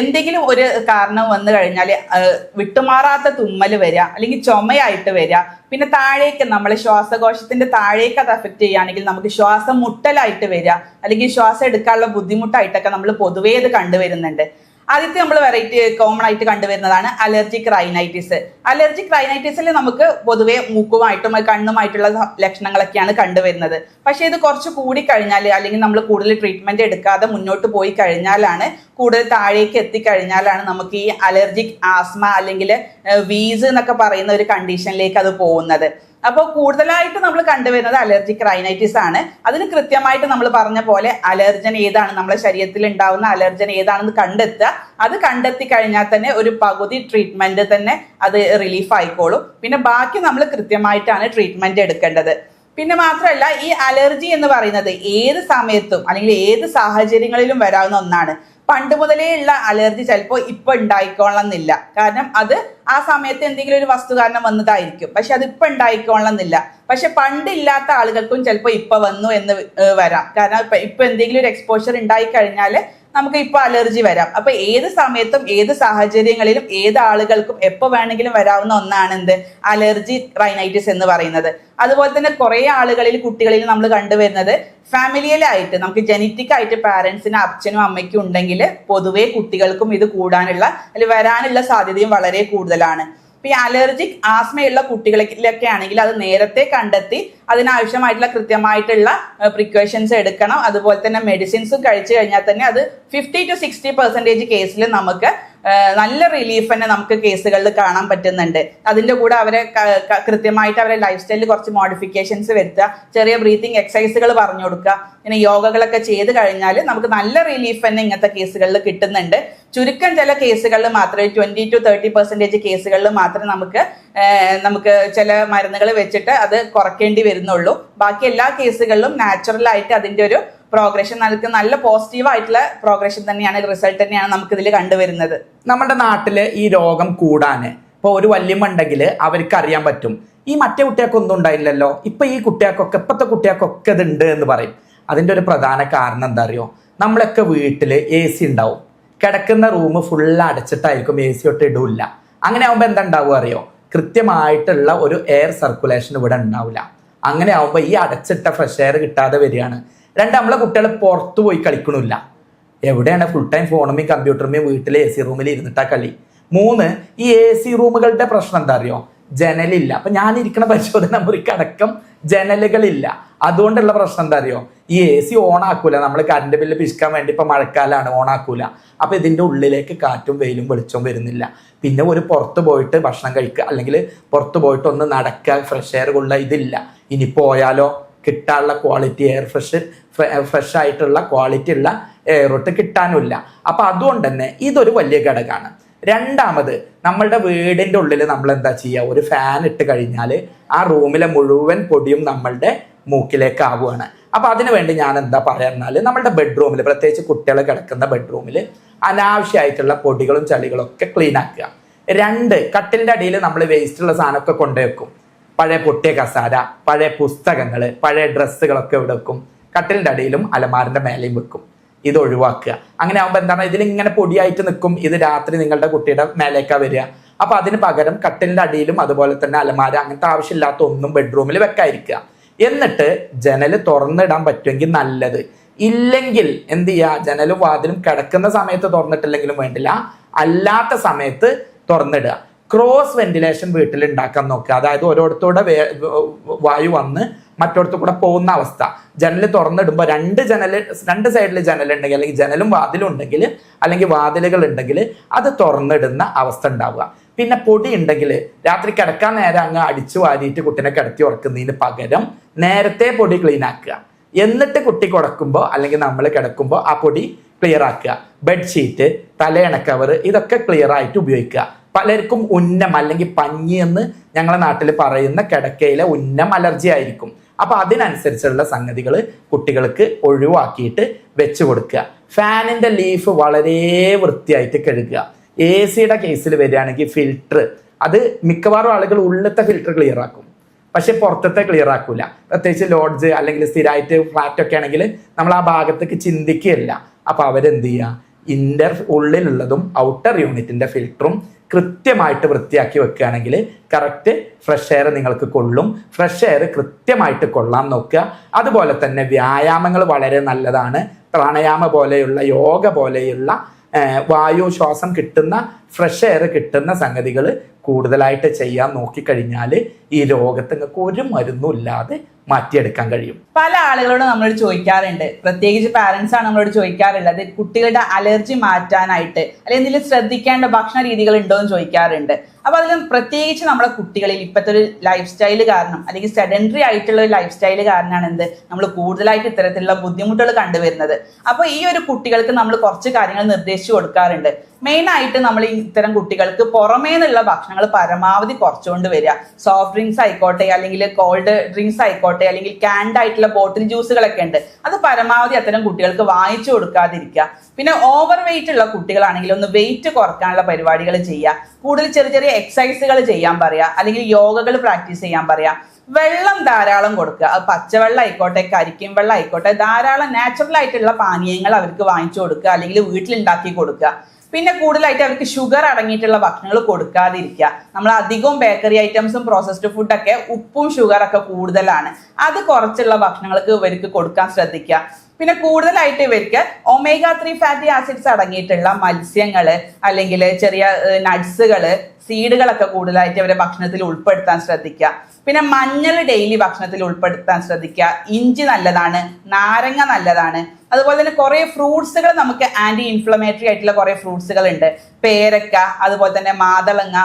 എന്തെങ്കിലും ഒരു കാരണം വന്നു കഴിഞ്ഞാൽ വിട്ടുമാറാത്ത തുമ്മൽ വരിക അല്ലെങ്കിൽ ചുമയായിട്ട് വരിക. പിന്നെ താഴേക്ക് നമ്മൾ ശ്വാസകോശത്തിന്റെ താഴേക്ക് അത് അഫക്റ്റ് ചെയ്യുകയാണെങ്കിൽ നമുക്ക് ശ്വാസം മുട്ടലായിട്ട് വരിക അല്ലെങ്കിൽ ശ്വാസം എടുക്കാനുള്ള ബുദ്ധിമുട്ടായിട്ടൊക്കെ നമ്മൾ പൊതുവേ ഇത് കണ്ടുവരുന്നുണ്ട്. ആദ്യത്തെ നമ്മൾ വെറൈറ്റി കോമൺ ആയിട്ട് കണ്ടുവരുന്നതാണ് അലർജിക് റൈനൈറ്റിസ് അലർജിക് റൈനൈറ്റിസിൽ നമുക്ക് പൊതുവെ മൂക്കുമായിട്ടും കണ്ണുമായിട്ടുള്ള ലക്ഷണങ്ങളൊക്കെയാണ് കണ്ടുവരുന്നത്. പക്ഷേ ഇത് കുറച്ച് കൂടി കഴിഞ്ഞാൽ അല്ലെങ്കിൽ നമ്മൾ കൂടുതൽ ട്രീറ്റ്മെന്റ് എടുക്കാതെ മുന്നോട്ട് പോയി കഴിഞ്ഞാലാണ് കൂടുതൽ താഴേക്ക് എത്തിക്കഴിഞ്ഞാലാണ് നമുക്ക് ഈ അലർജിക് ആസ്മ അല്ലെങ്കിൽ വീസ് എന്നൊക്കെ പറയുന്ന ഒരു കണ്ടീഷനിലേക്ക് അത് പോകുന്നത്. അപ്പോൾ കൂടുതലായിട്ട് നമ്മൾ കണ്ടുവരുന്നത് അലർജിക് റൈനൈറ്റിസ് ആണ്. അതിന് കൃത്യമായിട്ട് നമ്മൾ പറഞ്ഞ പോലെ അലർജൻ ഏതാണ്? നമ്മുടെ ശരീരത്തിൽ ഉണ്ടാവുന്ന അലർജൻ ഏതാണെന്ന് കണ്ടെത്തുക. അത് കണ്ടെത്തി കഴിഞ്ഞാൽ തന്നെ ഒരു പകുതി ട്രീറ്റ്മെന്റ് തന്നെ അത് റിലീഫ് ആയിക്കോളും. പിന്നെ ബാക്കി നമ്മൾ കൃത്യമായിട്ടാണ് ട്രീറ്റ്മെന്റ് എടുക്കേണ്ടത്. പിന്നെ മാത്രമല്ല ഈ അലർജി എന്ന് പറയുന്നത് ഏത് സമയത്തും അല്ലെങ്കിൽ ഏത് സാഹചര്യങ്ങളിലും വരാവുന്ന ഒന്നാണ്. പണ്ട് മുതലേ ഉള്ള അലർജി ചിലപ്പോൾ ഇപ്പൊ ഉണ്ടായിക്കോളണം എന്നില്ല കാരണം അത് ആ സമയത്ത് എന്തെങ്കിലും ഒരു വസ്തു കാരണം വന്നതായിരിക്കും. പക്ഷെ അത് ഇപ്പൊ ഉണ്ടായിക്കോളണം എന്നില്ല പക്ഷെ പണ്ടില്ലാത്ത ആളുകൾക്കും ചിലപ്പോൾ ഇപ്പൊ വന്നു എന്ന് വരാം. കാരണം ഇപ്പൊ എന്തെങ്കിലും ഒരു എക്സ്പോഷർ ഉണ്ടായി കഴിഞ്ഞാൽ നമുക്ക് ഇപ്പൊ അലർജി വരാം. അപ്പൊ ഏത് സമയത്തും ഏത് സാഹചര്യങ്ങളിലും ഏത് ആളുകൾക്കും എപ്പോ വേണമെങ്കിലും വരാവുന്ന ഒന്നാണ് എന്ത് അലർജി റൈനൈറ്റിസ് എന്ന് പറയുന്നത്. അതുപോലെ തന്നെ കുറെ ആളുകളിൽ കുട്ടികളിൽ നമ്മൾ കണ്ടുവരുന്നത് ഫാമിലിയിലായിട്ട് നമുക്ക് ജനറ്റിക് ആയിട്ട് പാരന്റ്സിന് അച്ഛനും അമ്മയ്ക്കും ഉണ്ടെങ്കിൽ പൊതുവെ കുട്ടികൾക്കും ഇത് കൂടാനുള്ള അല്ലെങ്കിൽ വരാനുള്ള സാധ്യതയും വളരെ കൂടുതലാണ്. ഇപ്പൊ ഈ അലർജിക് ആസ്മയുള്ള കുട്ടികളിലൊക്കെ ആണെങ്കിൽ അത് നേരത്തെ കണ്ടെത്തി അതിനാവശ്യമായിട്ടുള്ള കൃത്യമായിട്ടുള്ള പ്രിക്കോഷൻസ് എടുക്കണം. അതുപോലെ തന്നെ മെഡിസിൻസും കഴിച്ചു കഴിഞ്ഞാൽ തന്നെ അത് ഫിഫ്റ്റി ടു സിക്സ്റ്റി പെർസെന്റേജ് കേസിൽ നമുക്ക് നല്ല റിലീഫ് തന്നെ നമുക്ക് കേസുകളിൽ കാണാൻ പറ്റുന്നുണ്ട്. അതിന്റെ കൂടെ അവരെ കൃത്യമായിട്ട് അവരെ ലൈഫ് സ്റ്റൈലിൽ കുറച്ച് മോഡിഫിക്കേഷൻസ് വരുത്തുക ചെറിയ ബ്രീത്തിങ് എക്സസൈസുകൾ പറഞ്ഞു കൊടുക്കുക പിന്നെ യോഗകളൊക്കെ ചെയ്ത് കഴിഞ്ഞാൽ നമുക്ക് നല്ല റിലീഫ് തന്നെ ഇങ്ങനത്തെ കേസുകളിൽ കിട്ടുന്നുണ്ട്. ചുരുക്കം ചില കേസുകളിൽ മാത്രമേ ട്വന്റി ടു തേർട്ടി പെർസെന്റേജ് കേസുകളിൽ മാത്രമേ നമുക്ക് നമുക്ക് ചില മരുന്നുകൾ വെച്ചിട്ട് അത് കുറയ്ക്കേണ്ടി വരുന്നുള്ളൂ. ബാക്കി എല്ലാ കേസുകളിലും നാച്ചുറലായിട്ട് അതിന്റെ ഒരു പ്രോഗ്രഷൻ നമുക്ക് നല്ല പോസിറ്റീവ് ആയിട്ടുള്ള പ്രോഗ്രഷൻ തന്നെയാണ് റിസൾട്ട് തന്നെയാണ് നമുക്ക് ഇതിൽ കണ്ടുവരുന്നത്. നമ്മുടെ നാട്ടിൽ ഈ രോഗം കൂടാന് ഇപ്പൊ ഒരു വല്യമ്മ ഉണ്ടെങ്കിൽ അവർക്ക് അറിയാൻ പറ്റും. ഈ മറ്റേ കുട്ടികൾക്കൊന്നും ഉണ്ടായില്ലല്ലോ. ഇപ്പൊ ഈ കുട്ടികൾക്കൊക്കെ ഇപ്പത്തെ കുട്ടികൾക്കൊക്കെ ഇത് ഉണ്ട് എന്ന് പറയും. അതിന്റെ ഒരു പ്രധാന കാരണം എന്താ അറിയോ? നമ്മളൊക്കെ വീട്ടിൽ എ സി ഉണ്ടാവും. കിടക്കുന്ന റൂം ഫുള്ള് അടച്ചിട്ടായിരിക്കും എ സി ഒട്ട് ഇടൂല്ല. അങ്ങനെ ആവുമ്പോൾ എന്താ അറിയോ? കൃത്യമായിട്ടുള്ള ഒരു എയർ സർക്കുലേഷൻ ഇവിടെ ഉണ്ടാവില്ല. അങ്ങനെ ആവുമ്പോൾ ഈ അടച്ചിട്ട ഫ്രഷ് എയർ കിട്ടാതെ വരികയാണ്. രണ്ട് നമ്മളെ കുട്ടികൾ പുറത്തു പോയി കളിക്കണില്ല. എവിടെയാണ് ഫുൾ ടൈം ഫോണുമേയും കമ്പ്യൂട്ടറുമേയും വീട്ടിലെ എ സി റൂമിൽ ഇരുന്നിട്ടാ കളി? മൂന്ന് ഈ എ സി റൂമുകളുടെ പ്രശ്നം എന്താ അറിയോ? ജനലില്ല. അപ്പൊ ഞാൻ ഇരിക്കുന്ന പരിശോധന മുറിക്ക് അടക്കം ജനലുകളില്ല. അതുകൊണ്ടുള്ള പ്രശ്നം എന്താ അറിയോ? ഈ എ സി ഓൺ ആക്കൂല. നമ്മൾ കറണ്ട് ബില്ല് പിശിക്കാൻ വേണ്ടി ഇപ്പൊ മഴക്കാലാണ് ഓൺ ആക്കൂല. അപ്പൊ ഇതിന്റെ ഉള്ളിലേക്ക് കാറ്റും വെയിലും വെളിച്ചവും വരുന്നില്ല. പിന്നെ ഒരു പുറത്ത് പോയിട്ട് ഭക്ഷണം കഴിക്കുക. അല്ലെങ്കിൽ പുറത്ത് പോയിട്ട് ഒന്ന് നടക്കുക. ഫ്രഷ് എയർ കൊള്ളുക. ഇതില്ല. ഇനി പോയാലോ? കിട്ടാനുള്ള ക്വാളിറ്റി എയർ ഫ്രഷ് ഫ്രഷ് ആയിട്ടുള്ള ക്വാളിറ്റി ഉള്ള എയറോട്ട് കിട്ടാനുമില്ല. അപ്പൊ അതുകൊണ്ട് തന്നെ ഇതൊരു വലിയ ഘടകമാണ്. രണ്ടാമത് നമ്മളുടെ വീടിന്റെ ഉള്ളിൽ നമ്മൾ എന്താ ചെയ്യുക ഒരു ഫാൻ ഇട്ട് കഴിഞ്ഞാൽ ആ റൂമിലെ മുഴുവൻ പൊടിയും നമ്മളുടെ മൂക്കിലേക്ക് ആവുകയാണ് അപ്പൊ അതിനു വേണ്ടി ഞാൻ എന്താ പറയുന്നാൽ നമ്മുടെ ബെഡ്റൂമിൽ പ്രത്യേകിച്ച് കുട്ടികൾ കിടക്കുന്ന ബെഡ്റൂമിൽ അനാവശ്യമായിട്ടുള്ള പൊടികളും ചളികളും ഒക്കെ ക്ലീൻ ആക്കുക. രണ്ട് കട്ടിലിന്റെ അടിയിൽ നമ്മൾ വേസ്റ്റ് ഉള്ള സാധനമൊക്കെ കൊണ്ടുവെക്കും. പഴയ പൊട്ടിയ കസാര പഴയ പുസ്തകങ്ങൾ പഴയ ഡ്രസ്സുകളൊക്കെ ഇവിടെ വെക്കും. കട്ടിലിന്റെ അടിയിലും അലമാറിന്റെ മേലെയും വെക്കും. ഇത് ഒഴിവാക്കുക. അങ്ങനെ ആകുമ്പോൾ എന്താണ്? ഇതിലിങ്ങനെ പൊടിയായിട്ട് നിൽക്കും ഇത് രാത്രി നിങ്ങളുടെ കുട്ടിയുടെ മേലേക്കാ വരിക. അപ്പൊ അതിന് പകരം കട്ടിലിന്റെ അടിയിലും അതുപോലെ തന്നെ അലമാര അങ്ങനത്തെ ആവശ്യമില്ലാത്ത ഒന്നും ബെഡ്റൂമിൽ വെക്കാതിരിക്കുക. എന്നിട്ട് ജനൽ തുറന്നിടാൻ പറ്റുമെങ്കിൽ നല്ലത്. ഇല്ലെങ്കിൽ എന്ത് ചെയ്യുക? ജനലും വാതിലും കിടക്കുന്ന സമയത്ത് തുറന്നിട്ടില്ലെങ്കിലും വേണ്ടില്ല. അല്ലാത്ത സമയത്ത് തുറന്നിടുക. ക്രോസ് വെന്റിലേഷൻ വീട്ടിൽ ഉണ്ടാക്കാൻ നോക്കുക. അതായത് ഓരോരുത്തരുടെ വായു വന്ന് മറ്റോടത്തു കൂടെ പോകുന്ന അവസ്ഥ. ജനൽ തുറന്നിടുമ്പോൾ രണ്ട് ജനൽ രണ്ട് സൈഡിൽ ജനൽ ഉണ്ടെങ്കിൽ അല്ലെങ്കിൽ ജനലും വാതിലും ഉണ്ടെങ്കിൽ അല്ലെങ്കിൽ വാതിലുകൾ ഉണ്ടെങ്കിൽ അത് തുറന്നിടുന്ന അവസ്ഥ ഉണ്ടാവുക. പിന്നെ പൊടി ഉണ്ടെങ്കിൽ രാത്രി കിടക്കാൻ നേരം അങ്ങ് അടിച്ചു വാരിയിട്ട് കുട്ടിനെ കിടത്തി ഉറക്കുന്നതിന് പകരം നേരത്തെ പൊടി ക്ലീൻ ആക്കുക. എന്നിട്ട് കുട്ടി കുടക്കുമ്പോൾ അല്ലെങ്കിൽ നമ്മൾ കിടക്കുമ്പോൾ ആ പൊടി ക്ലിയർ ആക്കുക. ബെഡ്ഷീറ്റ് തലയണ കവർ ഇതൊക്കെ ക്ലിയർ ആയിട്ട് ഉപയോഗിക്കുക. പലർക്കും ഉന്നം അല്ലെങ്കിൽ പഞ്ഞി എന്ന് ഞങ്ങളുടെ നാട്ടിൽ പറയുന്ന കിടക്കയിലെ ഉന്നം അലർജി ആയിരിക്കും. അപ്പൊ അതിനനുസരിച്ചുള്ള സംഗതികൾ കുട്ടികൾക്ക് ഒഴിവാക്കിയിട്ട് വെച്ചു കൊടുക്കുക. ഫാനിന്റെ ലീഫ് വളരെ വൃത്തിയായിട്ട് കഴുകുക. എ സിയുടെ കേസിൽ വരികയാണെങ്കിൽ ഫിൽറ്റർ അത് മിക്കവാറും ആളുകൾ ഉള്ളിലത്തെ ഫിൽറ്റർ ക്ലിയർ ആക്കും. പക്ഷെ പുറത്തത്തെ ക്ലിയർ ആക്കൂല. പ്രത്യേകിച്ച് ലോഡ്ജ് അല്ലെങ്കിൽ സ്ഥിരമായിട്ട് ഫ്ലാറ്റ് ഒക്കെ ആണെങ്കിൽ നമ്മൾ ആ ഭാഗത്തേക്ക് ചിന്തിക്കുകയില്ല. അപ്പൊ അവരെന്ത് ചെയ്യുക? ഇന്റർ ഉള്ളിലുള്ളതും ഔട്ടർ യൂണിറ്റിന്റെ ഫിൽറ്ററും കൃത്യമായിട്ട് വൃത്തിയാക്കി വെക്കുകയാണെങ്കിൽ കറക്റ്റ് ഫ്രഷ് എയർ നിങ്ങൾക്ക് കൊള്ളും. ഫ്രഷ് എയർ കൃത്യമായിട്ട് കൊള്ളാൻ നോക്കുക. അതുപോലെ തന്നെ വ്യായാമങ്ങൾ വളരെ നല്ലതാണ്. പ്രാണയാമ പോലെയുള്ള യോഗ പോലെയുള്ള വായു ശ്വാസം കിട്ടുന്ന ഫ്രഷ് എയർ കിട്ടുന്ന സംഗതികൾ കൂടുതലായിട്ട് ചെയ്യാൻ നോക്കിക്കഴിഞ്ഞാൽ ഈ രോഗത്തിങ്ങൾക്ക് ഒരു മരുന്നും ഇല്ലാതെ മാറ്റിയെടുക്കാൻ കഴിയും. പല ആളുകളോട് നമ്മളോട് ചോദിക്കാറുണ്ട്. പ്രത്യേകിച്ച് പാരന്റ്സ് ആണ് നമ്മളോട് ചോദിക്കാറുള്ളത്. കുട്ടികളുടെ അലർജി മാറ്റാനായിട്ട് അല്ലെങ്കിൽ എന്തെങ്കിലും ശ്രദ്ധിക്കേണ്ട ഭക്ഷണ രീതികൾ ഉണ്ടോ എന്ന് ചോദിക്കാറുണ്ട്. അപ്പൊ അതിലും പ്രത്യേകിച്ച് നമ്മുടെ കുട്ടികളിൽ ഇപ്പോഴത്തെ ഒരു ലൈഫ് സ്റ്റൈൽ കാരണം അല്ലെങ്കിൽ സെഡൻഡറി ആയിട്ടുള്ള ഒരു ലൈഫ് സ്റ്റൈൽ കാരണമാണ് എന്ത്? നമ്മൾ കൂടുതലായിട്ട് ഇത്തരത്തിലുള്ള ബുദ്ധിമുട്ടുകൾ കണ്ടുവരുന്നത്. അപ്പോൾ ഈ ഒരു കുട്ടികൾക്ക് നമ്മൾ കുറച്ച് കാര്യങ്ങൾ നിർദ്ദേശിച്ചു കൊടുക്കാറുണ്ട്. മെയിൻ ആയിട്ട് നമ്മൾ ഇത്തരം കുട്ടികൾക്ക് പുറമേ നിന്നുള്ള ഭക്ഷണങ്ങൾ പരമാവധി കുറച്ചുകൊണ്ട് വരിക. സോഫ്റ്റ് ഡ്രിങ്ക്സ് ആയിക്കോട്ടെ അല്ലെങ്കിൽ കോൾഡ് ഡ്രിങ്ക്സ് ആയിക്കോട്ടെ അല്ലെങ്കിൽ ക്യാൻഡ് ആയിട്ടുള്ള ബോട്ടിൽ ജ്യൂസുകളൊക്കെ ഉണ്ട്. അത് പരമാവധി അത്തരം കുട്ടികൾക്ക് വാങ്ങിച്ചു കൊടുക്കാതിരിക്കുക. പിന്നെ ഓവർ വെയിറ്റ് ഉള്ള കുട്ടികളാണെങ്കിൽ ഒന്ന് വെയിറ്റ് കുറക്കാനുള്ള പരിപാടികൾ ചെയ്യുക. കൂടുതൽ ചെറിയ ചെറിയ എക്സസൈസുകൾ ചെയ്യാൻ പറയുക. അല്ലെങ്കിൽ യോഗകൾ പ്രാക്ടീസ് ചെയ്യാൻ പറയുക. വെള്ളം ധാരാളം കൊടുക്കുക. അത് പച്ചവെള്ളം ആയിക്കോട്ടെ കരിക്കും വെള്ളം ആയിക്കോട്ടെ ധാരാളം നാച്ചുറൽ ആയിട്ടുള്ള പാനീയങ്ങൾ അവർക്ക് വാങ്ങിച്ചു കൊടുക്കുക. അല്ലെങ്കിൽ വീട്ടിലുണ്ടാക്കി കൊടുക്കുക. പിന്നെ കൂടുതലായിട്ട് അവർക്ക് ഷുഗർ അടങ്ങിയിട്ടുള്ള ഭക്ഷണങ്ങൾ കൊടുക്കാതിരിക്കുക. നമ്മൾ അധികവും ബേക്കറി ഐറ്റംസും പ്രോസസ്ഡ് ഫുഡൊക്കെ ഉപ്പും ഷുഗറൊക്കെ കൂടുതലാണ്. അത് കുറച്ചുള്ള ഭക്ഷണങ്ങൾക്ക് ഇവർക്ക് കൊടുക്കാൻ ശ്രദ്ധിക്കുക. പിന്നെ കൂടുതലായിട്ട് ഇവർക്ക് ഒമേഗ ത്രീ ഫാറ്റി ആസിഡ്സ് അടങ്ങിയിട്ടുള്ള മത്സ്യങ്ങൾ അല്ലെങ്കിൽ ചെറിയ നട്സുകൾ സീഡുകളൊക്കെ കൂടുതലായിട്ട് അവരെ ഭക്ഷണത്തിൽ ഉൾപ്പെടുത്താൻ ശ്രദ്ധിക്കുക. പിന്നെ മഞ്ഞൾ ഡെയിലി ഭക്ഷണത്തിൽ ഉൾപ്പെടുത്താൻ ശ്രദ്ധിക്കുക. ഇഞ്ചി നല്ലതാണ് നാരങ്ങ നല്ലതാണ്. അതുപോലെ തന്നെ കുറേ ഫ്രൂട്ട്സുകൾ നമുക്ക് ആന്റി ഇൻഫ്ലമേറ്ററി ആയിട്ടുള്ള കുറേ ഫ്രൂട്ട്സുകൾ ഉണ്ട് പേരക്ക അതുപോലെ തന്നെ മാതളങ്ങ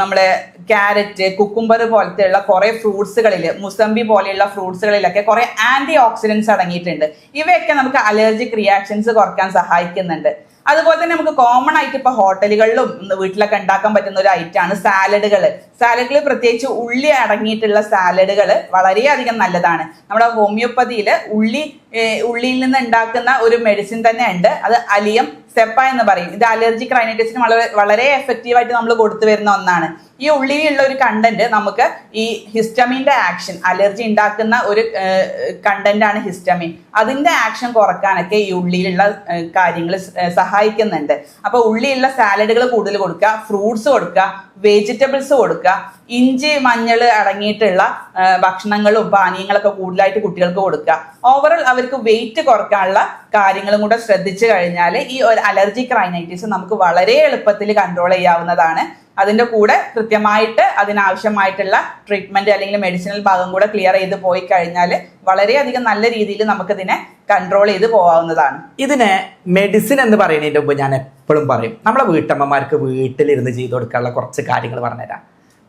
നമ്മളെ ക്യാരറ്റ് കുക്കുംബർ പോലത്തെയുള്ള കുറെ ഫ്രൂട്ട്സുകളിൽ മുസംബി പോലെയുള്ള ഫ്രൂട്ട്സുകളിലൊക്കെ കുറെ ആന്റി ഓക്സിഡൻസ് അടങ്ങിയിട്ടുണ്ട്. ഇവയൊക്കെ നമുക്ക് അലർജിക് റിയാക്ഷൻസ് കുറയ്ക്കാൻ സഹായിക്കുന്നുണ്ട്. അതുപോലെ തന്നെ നമുക്ക് കോമൺ ആയിട്ട് ഇപ്പൊ ഹോട്ടലുകളിലും വീട്ടിലൊക്കെ ഉണ്ടാക്കാൻ പറ്റുന്ന ഒരു ഐറ്റമാണ് സാലഡുകൾ സാലഡിൽ പ്രത്യേകിച്ച് ഉള്ളി അടങ്ങിയിട്ടുള്ള സാലഡുകൾ വളരെയധികം നല്ലതാണ്. നമ്മുടെ ഹോമിയോപ്പതിയിൽ ഉള്ളി ഉള്ളിയിൽ നിന്ന് ഉണ്ടാക്കുന്ന ഒരു മെഡിസിൻ തന്നെ ഉണ്ട് അത് അലിയം സെപ്പ എന്ന് പറയും. ഇത് അലർജിക് റൈനൈറ്റിസിന് വളരെ വളരെ എഫക്റ്റീവ് ആയിട്ട് നമ്മൾ കൊടുത്തു വരുന്ന ഒന്നാണ്. ഈ ഉള്ളിയിലുള്ള ഒരു കണ്ടന്റ് നമുക്ക് ഈ ഹിസ്റ്റമിന്റെ ആക്ഷൻ അലർജി ഉണ്ടാക്കുന്ന ഒരു കണ്ടന്റ് ആണ് ഹിസ്റ്റമിൻ അതിന്റെ ആക്ഷൻ കുറക്കാനൊക്കെ ഈ ഉള്ളിയിലുള്ള കാര്യങ്ങൾ സഹായിക്കുന്നുണ്ട്. അപ്പൊ ഉള്ളിയുള്ള സാലഡുകൾ കൂടുതൽ കൊടുക്കുക ഫ്രൂട്ട്സ് കൊടുക്കുക വെജിറ്റബിൾസ് കൊടുക്കുക. ഇഞ്ചി മഞ്ഞൾ അടങ്ങിയിട്ടുള്ള ഭക്ഷണങ്ങളും പാനീയങ്ങളൊക്കെ കൂടുതലായിട്ട് കുട്ടികൾക്ക് കൊടുക്കുക. ഓവറോൾ അവർക്ക് വെയിറ്റ് കുറക്കാനുള്ള കാര്യങ്ങളും കൂടെ ശ്രദ്ധിച്ചു കഴിഞ്ഞാൽ ഈ ഒരു അലർജി ക്രൈനൈറ്റിസ് നമുക്ക് വളരെ എളുപ്പത്തിൽ കൺട്രോൾ ചെയ്യാവുന്നതാണ്. അതിന്റെ കൂടെ കൃത്യമായിട്ട് അതിനാവശ്യമായിട്ടുള്ള ട്രീറ്റ്മെന്റ് അല്ലെങ്കിൽ മെഡിസിനൽ ഭാഗം കൂടെ ക്ലിയർ ചെയ്ത് പോയി കഴിഞ്ഞാൽ വളരെയധികം നല്ല രീതിയിൽ നമുക്കിതിനെ കൺട്രോൾ ചെയ്ത് പോകാവുന്നതാണ് ഇതിനെ മെഡിസിൻ എന്ന് പറയുന്നതിന്റെ മുമ്പ് ഞാൻ എപ്പോഴും പറയും. നമ്മളെ വീട്ടമ്മമാർക്ക് വീട്ടിലിരുന്ന് ചെയ്തു കൊടുക്കാനുള്ള കുറച്ച് കാര്യങ്ങൾ പറഞ്ഞുതരാം.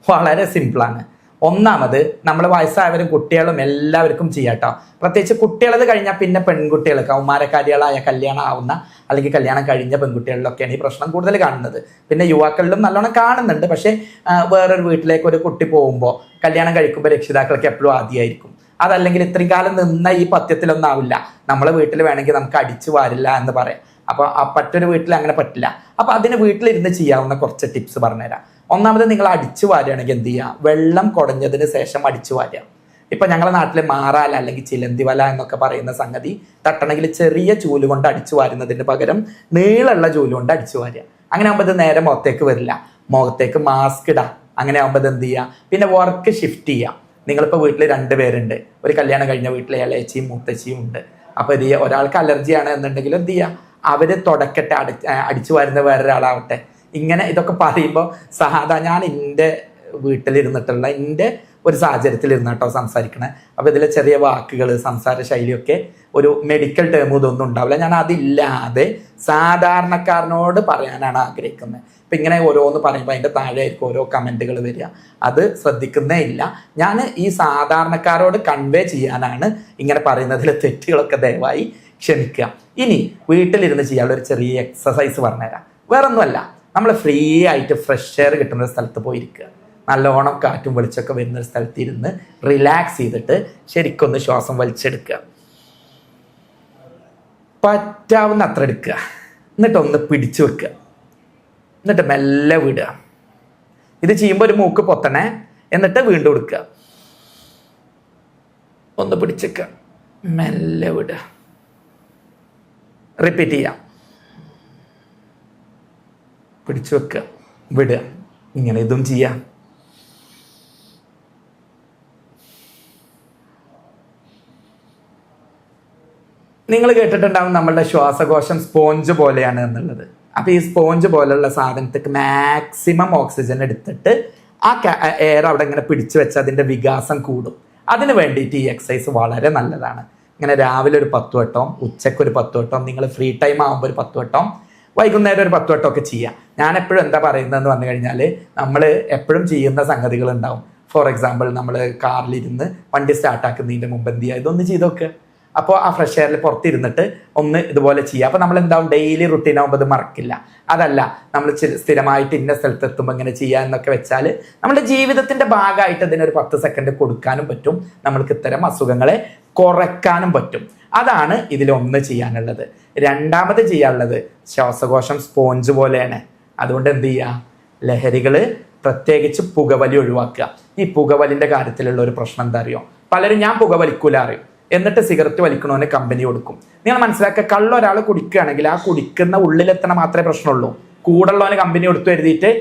വളരെ സിമ്പിളാണ് ഒന്നാമത് നമ്മൾ വയസ്സായവരും കുട്ടികളും എല്ലാവർക്കും ചെയ്യാട്ടോ. പ്രത്യേകിച്ച് കുട്ടികളത് കഴിഞ്ഞാൽ പിന്നെ പെൺകുട്ടികൾ കൗമാരക്കാരികളായ കല്യാണം ആവുന്ന അല്ലെങ്കിൽ കല്യാണം കഴിഞ്ഞ പെൺകുട്ടികളിലൊക്കെയാണ് ഈ പ്രശ്നം കൂടുതൽ കാണുന്നത്. പിന്നെ യുവാക്കളിലും നല്ലോണം കാണുന്നുണ്ട്. പക്ഷേ വേറൊരു വീട്ടിലേക്ക് ഒരു കുട്ടി പോകുമ്പോൾ കല്യാണം കഴിക്കുമ്പോൾ രക്ഷിതാക്കൾക്ക് എപ്പോഴും ആദ്യമായിരിക്കും അതല്ലെങ്കിൽ ഇത്രയും കാലം നിന്ന ഈ പത്യത്തിലൊന്നും ആവില്ല. നമ്മളെ വീട്ടിൽ വേണമെങ്കിൽ നമുക്ക് അടിച്ചു വാരില്ല എന്ന് പറയാം. അപ്പോൾ ആ പറ്റൊരു വീട്ടിൽ അങ്ങനെ പറ്റില്ല. അപ്പോൾ അതിന് വീട്ടിലിരുന്ന് ചെയ്യാവുന്ന കുറച്ച് ടിപ്സ് പറഞ്ഞുതരാം. ഒന്നാമത് നിങ്ങൾ അടിച്ചു വാരുകയാണെങ്കിൽ എന്ത് ചെയ്യുക വെള്ളം കുടഞ്ഞതിന് ശേഷം അടിച്ചു വാരുക. ഇപ്പൊ ഞങ്ങളുടെ നാട്ടിലെ മാറാല അല്ലെങ്കിൽ ചിലന്തിവല എന്നൊക്കെ പറയുന്ന സംഗതി തട്ടണമെങ്കിൽ ചെറിയ ചൂൽ കൊണ്ട് അടിച്ചു വാരുന്നതിന് പകരം നീളമുള്ള ചൂൽ കൊണ്ട് അടിച്ചു വാരുക. അങ്ങനെ ആകുമ്പോൾ ഇത് നേരെ മുഖത്തേക്ക് വരില്ല. മുഖത്തേക്ക് മാസ്ക് ഇടാം. അങ്ങനെ ആകുമ്പോൾ എന്ത് ചെയ്യുക പിന്നെ വർക്ക് ഷിഫ്റ്റ് ചെയ്യാം. നിങ്ങളിപ്പോൾ വീട്ടിൽ രണ്ട് പേരുണ്ട്. ഒരു കല്യാണം കഴിഞ്ഞ വീട്ടിൽ ഇളയച്ചിയും മൂത്തച്ചിയും ഉണ്ട്. അപ്പോൾ ഇത് ഒരാൾക്ക് അലർജിയാണ് എന്നുണ്ടെങ്കിൽ എന്ത് ചെയ്യുക അവർ തുടക്കട്ടെ അടി അടിച്ചു വരുന്ന വേറൊരാളാവട്ടെ. ഇങ്ങനെ ഇതൊക്കെ പറയുമ്പോൾ സഹാദ ഞാൻ എന്റെ വീട്ടിലിരുന്നിട്ടുള്ള എന്റെ ഒരു സാഹചര്യത്തിൽ കേട്ടോ സംസാരിക്കണേ. അപ്പോൾ ഇതിലെ ചെറിയ വാക്കുകൾ സംസാര ശൈലിയൊക്കെ ഒരു മെഡിക്കൽ ടേം ഇതൊന്നും ഉണ്ടാവില്ല. ഞാൻ അതില്ലാതെ സാധാരണക്കാരനോട് പറയാനാണ് ആഗ്രഹിക്കുന്നത്. ഇപ്പം ഇങ്ങനെ ഓരോന്ന് പറയുമ്പോൾ അതിന്റെ താഴെ ആയിരിക്കും ഓരോ കമന്റുകൾ വരിക. അത് ശ്രദ്ധിക്കുന്നേ ഇല്ല. ഞാൻ ഈ സാധാരണക്കാരോട് കൺവേ ചെയ്യാനാണ് ഇങ്ങനെ പറയുന്നതിൽ തെറ്റുകളൊക്കെ ദയവായി ക്ഷമിക്കുക. ഇനി വീട്ടിലിരുന്ന് ചെയ്യാനുള്ള ഒരു ചെറിയ എക്സസൈസ് പറഞ്ഞുതരാം. വേറൊന്നുമല്ല. നമ്മൾ ഫ്രീ ആയിട്ട് ഫ്രഷ് എയർ കിട്ടുന്ന സ്ഥലത്ത് പോയിരിക്കുക. നല്ലോണം കാറ്റും വെളിച്ചമൊക്കെ വരുന്ന ഒരു സ്ഥലത്ത് ഇരുന്ന് റിലാക്സ് ചെയ്തിട്ട് ശരിക്കൊന്ന് ശ്വാസം വലിച്ചെടുക്കുക. പറ്റാവുന്ന അത്ര എടുക്കുക. എന്നിട്ട് ഒന്ന് പിടിച്ചു വെക്കുക. എന്നിട്ട് മെല്ലെ വിടുക. ഇത് ചെയ്യുമ്പോൾ ഒരു മൂക്ക് പൊത്തണേ. എന്നിട്ട് വീണ്ടും എടുക്കുക. ഒന്ന് പിടിച്ചേക്കുക മെല്ലെ വിടുക. റിപ്പീറ്റ് ചെയ്യാം. പിടിച്ചു വെക്കുക വിടുക ഇങ്ങനെ ഇതും ചെയ്യാം. നിങ്ങൾ കേട്ടിട്ടുണ്ടാവും നമ്മളുടെ ശ്വാസകോശം സ്പോഞ്ച് പോലെയാണ് എന്നുള്ളത്. അപ്പൊ ഈ സ്പോഞ്ച് പോലെയുള്ള സാധനത്തേക്ക് മാക്സിമം ഓക്സിജൻ എടുത്തിട്ട് ആ എയർ അവിടെ ഇങ്ങനെ പിടിച്ചു വെച്ച് അതിന്റെ വികാസം കൂടും. അതിന് വേണ്ടിയിട്ട് ഈ എക്സസൈസ് വളരെ നല്ലതാണ്. ഇങ്ങനെ രാവിലെ ഒരു പത്ത് വട്ടം ഉച്ചയ്ക്ക് ഒരു പത്ത് വട്ടം നിങ്ങൾ ഫ്രീ ടൈം ആകുമ്പോൾ ഒരു പത്ത് വട്ടം വൈകുന്നേരം ഒരു പത്ത് വട്ടം ഒക്കെ ചെയ്യാം. ഞാൻ എപ്പോഴും എന്താ പറയുന്നതെന്ന് പറഞ്ഞു കഴിഞ്ഞാൽ നമ്മൾ എപ്പോഴും ചെയ്യുന്ന സംഗതികൾ ഉണ്ടാവും ഫോർ എക്സാമ്പിൾ നമ്മൾ കാറിലിരുന്ന് വണ്ടി സ്റ്റാർട്ടാക്കുന്നതിന്റെ മുമ്പ് എന്ത് ചെയ്യുക? ഇതൊന്ന് ചെയ്ത് നോക്കുക അപ്പോൾ ആ ഫ്രഷ് എയറിൽ പുറത്തിരുന്നിട്ട് ഒന്ന് ഇതുപോലെ ചെയ്യുക. അപ്പോൾ നമ്മൾ എന്താവും ഡെയിലി റുട്ടീൻ ആകുമ്പോൾ അത് മറക്കില്ല. അതല്ല നമ്മൾ സ്ഥിരമായിട്ട് ഇന്ന സ്ഥലത്ത് എത്തുമ്പോൾ ഇങ്ങനെ ചെയ്യുക എന്നൊക്കെ വെച്ചാൽ നമ്മുടെ ജീവിതത്തിന്റെ ഭാഗമായിട്ട് അതിനൊരു പത്ത് സെക്കൻഡ് കൊടുക്കാനും പറ്റും. നമ്മൾക്ക് ഇത്തരം അസുഖങ്ങളെ കുറയ്ക്കാനും പറ്റും. അതാണ് ഇതിലൊന്ന് ചെയ്യാനുള്ളത്. രണ്ടാമത് ചെയ്യാനുള്ളത് ശ്വാസകോശം സ്പോഞ്ച് പോലെയാണ്. അതുകൊണ്ട് എന്ത് ചെയ്യുക? ലഹരികൾ പ്രത്യേകിച്ച് പുകവലി ഒഴിവാക്കുക. ഈ പുകവലിന്റെ കാര്യത്തിലുള്ള ഒരു പ്രശ്നം എന്താ അറിയോ? പലരും ഞാൻ പുകവലിക്കൂല അറിയും. എന്നിട്ട് സിഗരറ്റ് വലിക്കണവന് കമ്പനി കൊടുക്കും. നിങ്ങൾ മനസ്സിലാക്കുക കള്ള ഒരാൾ കുടിക്കുകയാണെങ്കിൽ ആ കുടിക്കുന്ന ഉള്ളിലെത്തണ മാത്രമേ പ്രശ്നമുള്ളൂ. കൂടുള്ളവന് കമ്പനി കൊടുത്തു എഴുതിയിട്ട്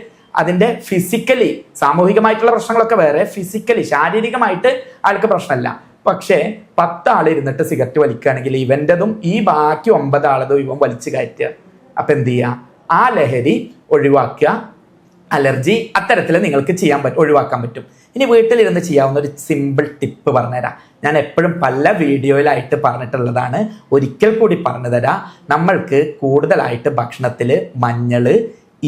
അതിന്റെ ഫിസിക്കലി സാമൂഹികമായിട്ടുള്ള പ്രശ്നങ്ങളൊക്കെ വേറെ ഫിസിക്കലി ശാരീരികമായിട്ട് ആൾക്ക് പ്രശ്നമല്ല. പക്ഷേ പത്താൾ ഇരുന്നിട്ട് സിഗരറ്റ് വലിക്കുകയാണെങ്കിൽ ഇവന്റെതും ഈ ബാക്കി ഒമ്പത് ആളതും ഇവൻ വലിച്ചു കയറ്റുക. അപ്പൊ എന്ത് ചെയ്യുക? ആ ലഹരി ഒഴിവാക്കുക. അലർജി അത്തരത്തിൽ നിങ്ങൾക്ക് ചെയ്യാൻ പറ്റും ഒഴിവാക്കാൻ പറ്റും. ഇനി വീട്ടിലിരുന്ന് ചെയ്യാവുന്ന ഒരു സിമ്പിൾ ടിപ്പ് പറഞ്ഞുതരാം. ഞാൻ എപ്പോഴും പല വീഡിയോയിലായിട്ട് പറഞ്ഞിട്ടുള്ളതാണ്. ഒരിക്കൽ കൂടി പറഞ്ഞുതരാം. നമ്മൾക്ക് കൂടുതലായിട്ട് ഭക്ഷണത്തിൽ മഞ്ഞൾ